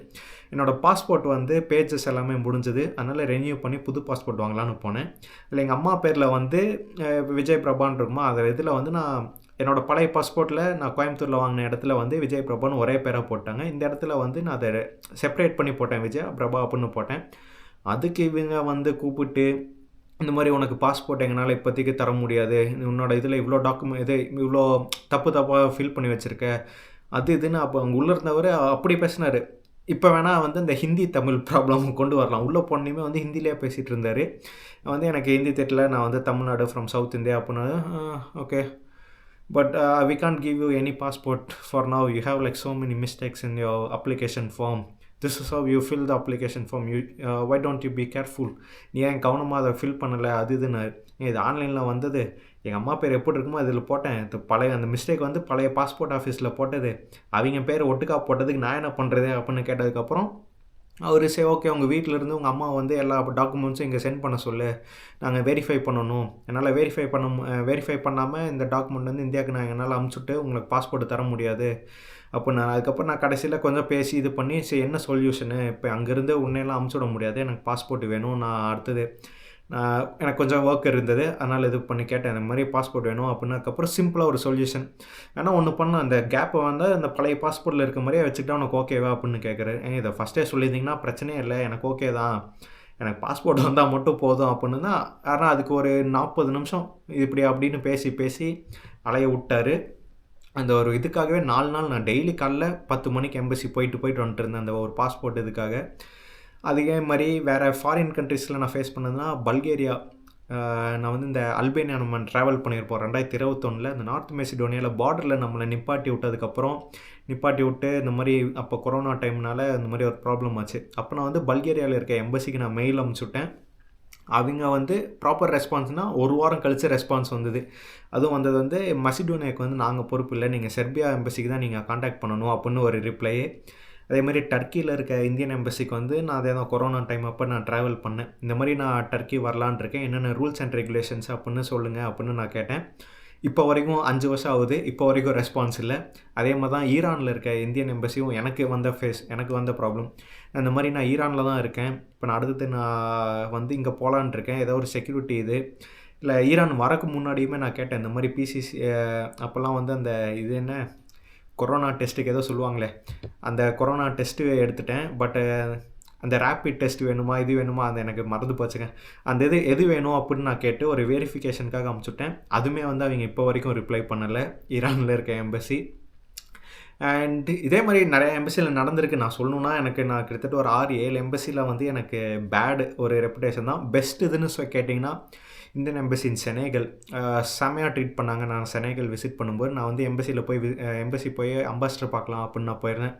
[SPEAKER 1] என்னோடய பாஸ்போர்ட் வந்து பேஜஸ் எல்லாமே முடிஞ்சது. அதனால் ரெனியூ பண்ணி புது பாஸ்போர்ட் வாங்கலான்னு போனேன். இல்லை எங்கள் அம்மா பேரில் வந்து விஜய் பிரபான் இருக்குமா அதில் இதில் வந்து நான் என்னோடய பழைய பாஸ்போர்ட்டில் நான் கோயம்புத்தூரில் வாங்கின இடத்துல வந்து விஜய் பிரபான்னு ஒரே பேராக போட்டாங்க. இந்த இடத்துல வந்து நான் அதை செப்பரேட் பண்ணி போட்டேன் விஜய் பிரபா அப்படின்னு போட்டேன். அதுக்கு இவங்க வந்து கூப்பிட்டு இந்த மாதிரி உனக்கு பாஸ்போர்ட் எங்களால் இப்போதைக்கு தர முடியாது. உன்னோட இதில் இவ்வளோ டாக்குமெண்ட் இது இவ்வளோ தப்பு தப்பாக ஃபில் பண்ணி வச்சுருக்க. அது இதுன்னு அப்போ அங்கே உள்ளே இருந்தவர் அப்படி பேசினார். இப்போ வேணால் வந்து இந்த ஹிந்தி தமிழ் ப்ராப்ளம் கொண்டு வரலாம். உள்ளே போனையுமே வந்து ஹிந்திலேயே பேசிகிட்டு இருந்தார். வந்து எனக்கு ஹிந்தி தெரியல நான் வந்து தமிழ்நாடு ஃப்ரம் சவுத் இந்தியா அப்படின்னா okay but we can't give you any passport for now you have like so many mistakes in your application form this is how you fill the application form you why don't you be careful நீ ஏன் கவனமாக அதை fill பண்ணலை? அது இதுன்னு. இது ஆன்லைனில் வந்தது. எங்கள் அம்மா பேர் எப்படி இருக்குமோ அதில் போட்டேன். இது பழைய அந்த மிஸ்டேக் வந்து பழைய பாஸ்போர்ட் ஆஃபீஸில் போட்டது. அவங்க பேர் ஒட்டுக்கா போட்டதுக்கு நான் என்ன பண்ணுறது அப்படின்னு கேட்டதுக்கப்புறம் அவர் சரி ஓகே உங்கள் வீட்டில் இருந்து உங்கள் அம்மா வந்து எல்லா டாக்குமெண்ட்ஸும் இங்கே சென்ட் பண்ண சொல்லு. நாங்கள் வெரிஃபை பண்ணணும். என்னால் வெரிஃபை பண்ண வெரிஃபை பண்ணாமல் இந்த டாக்குமெண்ட் வந்து இந்தியாவுக்கு நான் என்னால் அமுச்சுட்டு உங்களுக்கு பாஸ்போர்ட் தர முடியாது. அப்போ நான் அதுக்கப்புறம் நான் கடைசியில் கொஞ்சம் பேசி இது பண்ணி சரி என்ன சொல்யூஷனு இப்போ அங்கேருந்து உன்னையெல்லாம் அமுச்சுட முடியாது. எனக்கு பாஸ்போர்ட் வேணும் நான் அடுத்தது நான் எனக்கு கொஞ்சம் ஒர்க் இருந்தது. அதனால் இது பண்ணி கேட்டேன் இந்த மாதிரி பாஸ்போர்ட் வேணும் அப்படின்னதுக்கப்புறம் சிம்பிளாக ஒரு சொல்யூஷன் ஏன்னா ஒன்று பண்ண. அந்த கேப்பை வந்து அந்த பழைய பாஸ்போர்ட்டில் இருக்க மாதிரியே வச்சுக்கிட்டா உனக்கு ஓகேவா அப்படின்னு கேட்குறேன் இதை ஃபஸ்ட்டே சொல்லியிருந்தீங்கன்னா பிரச்சனையே இல்லை. எனக்கு ஓகே தான். எனக்கு பாஸ்போர்ட் வந்தால் மட்டும் போதும் அப்படின்னு தான் ஆனால் அதுக்கு ஒரு நாற்பது நிமிஷம் இப்படி அப்படின்னு பேசி பேசி அலைய விட்டார். அந்த ஒரு இதுக்காகவே நாலு நாள் நான் டெய்லி காலைல பத்து மணிக்கு எம்பசி போயிட்டு போயிட்டு வந்துட்டு இருந்தேன் அந்த ஒரு பாஸ்போர்ட் இதுக்காக. அதே மாதிரி வேறு ஃபாரின் கண்ட்ரீஸில் நான் ஃபேஸ் பண்ணதுன்னா பல்கேரியா நான் வந்து இந்த அல்பேனியா நம்ம ட்ராவல் பண்ணியிருப்போம். ரெண்டாயிரத்தி இருபத்தொன்னில் இந்த நார்த் மெசிடோனியாவில் பார்டரில் நம்மளை நிப்பாட்டி விட்டதுக்கப்புறம் நிப்பாட்டி விட்டு இந்த மாதிரி அப்போ கொரோனா டைம்னால இந்த மாதிரி ஒரு ப்ராப்ளம் ஆச்சு. அப்போ நான் வந்து பல்கேரியாவில் இருக்க எம்பசிக்கு நான் மெயில் அமுச்சுட்டேன். அவங்க வந்து ப்ராப்பர் ரெஸ்பான்ஸ்னால் ஒரு வாரம் கழித்து ரெஸ்பான்ஸ் வந்தது. அதுவும் வந்தது வந்து மசிடோனியாவுக்கு வந்து நாங்கள் பொறுப்பு இல்லை. நீங்கள் செர்பியா எம்பசிக்கு தான் நீங்கள் காண்டாக்ட் பண்ணணும் அப்படின்னு ஒரு ரிப்ளையே அதே மாதிரி டர்க்கியில் இருக்க இந்தியன் எம்பசிக்கு வந்து நான் அதே தான் கொரோனா டைம் அப்போ நான் ட்ராவல் பண்ணேன். இந்த மாதிரி நான் டர்க்கி வரலான் இருக்கேன். என்னென்ன ரூல்ஸ் அண்ட் ரெகுலேஷன்ஸ் அப்படின்னு சொல்லுங்கள் அப்படின்னு நான் கேட்டேன். இப்போ வரைக்கும் அஞ்சு வருஷம் ஆகுது. இப்போ வரைக்கும் ரெஸ்பான்ஸ் இல்லை. அதே மாதிரி தான் ஈரானில் இருக்க இந்தியன் எம்பசியும் எனக்கு வந்த ஃபேஸ் எனக்கு வந்த ப்ராப்ளம் அந்த மாதிரி நான் ஈரானில் தான் இருக்கேன். இப்போ நான் அடுத்தது நான் வந்து இங்கே போகலான் இருக்கேன். ஏதோ ஒரு செக்யூரிட்டி இது. இல்லை ஈரான் வரக்கு முன்னாடியுமே நான் கேட்டேன். இந்த மாதிரி பிசிசி அப்போல்லாம் வந்து அந்த இது என்ன? கொரோனா டெஸ்ட்டுக்கு ஏதோ சொல்லுவாங்களே. அந்த கொரோனா டெஸ்ட்டு எடுத்துட்டேன். பட்டு அந்த ரேப்பிட் டெஸ்ட் வேணுமா இது வேணுமா அந்த எனக்கு மறந்து போச்சுங்க. அந்த இது எது வேணும் அப்படின்னு நான் கேட்டு ஒரு வெரிஃபிகேஷனுக்காக அமுச்சுட்டேன். அதுவுமே வந்து அவங்க இப்போ வரைக்கும் ரிப்ளை பண்ணலை. ஈரானில் இருக்க எம்பசி அண்ட் இதே மாதிரி நிறைய எம்பசியில் நடந்திருக்கு. நான் சொல்லணுன்னா எனக்கு நான் கிட்டத்தட்ட ஒரு ஆறு ஏழு எம்பசியில் வந்து எனக்கு பேடு ஒரு ரெப்புடேஷன் தான். பெஸ்ட் இதுன்னு சொ கேட்டிங்கன்னா இந்தியன் எம்பசி இன் செனேகல் செமையாக ட்ரீட் பண்ணாங்க. நான் செனேகல் விசிட் பண்ணும்போது நான் வந்து எம்பசியில் போய் எம்பசி போய் அம்பாசிடர் பார்க்கலாம் அப்படின்னு நான் போயிருந்தேன்.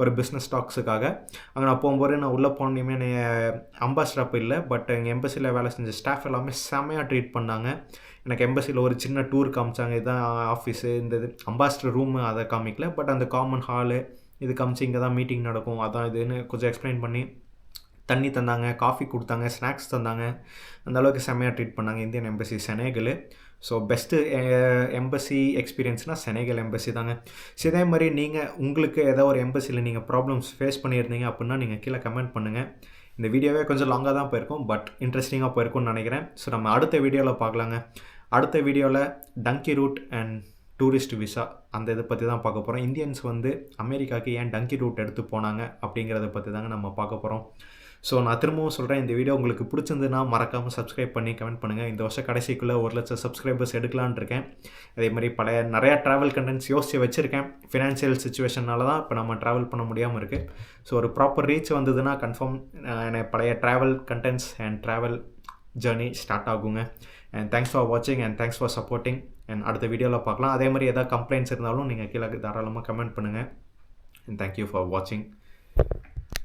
[SPEAKER 1] ஒரு பிஸ்னஸ் டாக்ஸுக்காக அங்கே நான் போகும்போது நான் உள்ளே போனோமே அம்பாசிடர் அப்போ இல்லை பட் எங்கள் எம்பசியில் வேலை செஞ்ச ஸ்டாஃப் எல்லாமே செமையாக ட்ரீட் பண்ணாங்க. எனக்கு எம்பசியில் ஒரு சின்ன டூர் காமிச்சாங்க. இதுதான் ஆஃபீஸு இந்த இது. அம்பாசிடர் ரூமு அதை காமிக்கல. பட் அந்த காமன் ஹாலு இது காமிச்சு இங்கே தான் மீட்டிங் நடக்கும். அதான் இதுன்னு கொஞ்சம் எக்ஸ்பிளைன் பண்ணி தண்ணி தந்தாங்க காஃபி கொடுத்தாங்க ஸ்நாக்ஸ் தந்தாங்க. அந்தளவுக்கு செம்மையாக ட்ரீட் பண்ணாங்க Indian embassy Senegal so best embassy எக்ஸ்பீரியன்ஸ்னால் Senegal embassy தாங்க. ஸோ இதே மாதிரி நீங்கள் உங்களுக்கு ஏதோ ஒரு எம்பசியில் நீங்கள் ப்ராப்ளம்ஸ் ஃபேஸ் பண்ணியிருந்தீங்க அப்படின்னா நீங்கள் கீழே கமெண்ட் பண்ணுங்கள் இந்த வீடியோவே கொஞ்சம் லாங்காக தான் போயிருக்கும் பட் இன்ட்ரெஸ்டிங்காக போயிருக்கும்னு நினைக்கிறேன். ஸோ நம்ம அடுத்த வீடியோவில் பார்க்கலாங்க. அடுத்த வீடியோவில் dunki route and tourist visa அந்த இதை பற்றி தான் பார்க்க போகிறோம் இந்தியன்ஸ் வந்து அமெரிக்காவுக்கு ஏன் டங்கி ரூட் எடுத்து போனாங்க அப்படிங்கிறத பற்றி தாங்க நம்ம பார்க்க போகிறோம் ஸோ நான் திரும்பவும் சொல்கிறேன் இந்த வீடியோ உங்களுக்கு பிடிச்சிருந்துன்னா மறக்காமல் சப்ஸ்கிரைப் பண்ணி கமெண்ட் பண்ணுங்கள் இந்த வருஷம் கடைசிக்குள்ளே ஒரு லட்சம் சப்ஸ்கிரைபர்ஸ் எடுக்கலான் இருக்கேன். அதே மாதிரி பழைய நிறையா ட்ராவல் கண்டென்ட்ஸ் யோசித்து வச்சுருக்கேன். ஃபினான்ஷியல் சுச்சுவேஷனால தான் இப்போ நம்ம ட்ராவல் பண்ண முடியாமல் இருக்குது ஸோ ஒரு ப்ராப்பர் ரீச் வந்ததுன்னா கன்ஃபார்ம் எனக்கு பழைய travel contents and travel journey start ஆகுங்க. அண்ட் தேங்க்ஸ் ஃபார் வாட்சிங் and thanks for supporting and அடுத்த வீடியோவில் பார்க்கலாம். அதே மாதிரி எதாவது கம்ப்ளைண்ட்ஸ் இருந்தாலும் நீங்கள் கீழே தாராளமாக கமெண்ட் பண்ணுங்கள் அண்ட் தேங்க்யூ ஃபார் வாட்சிங்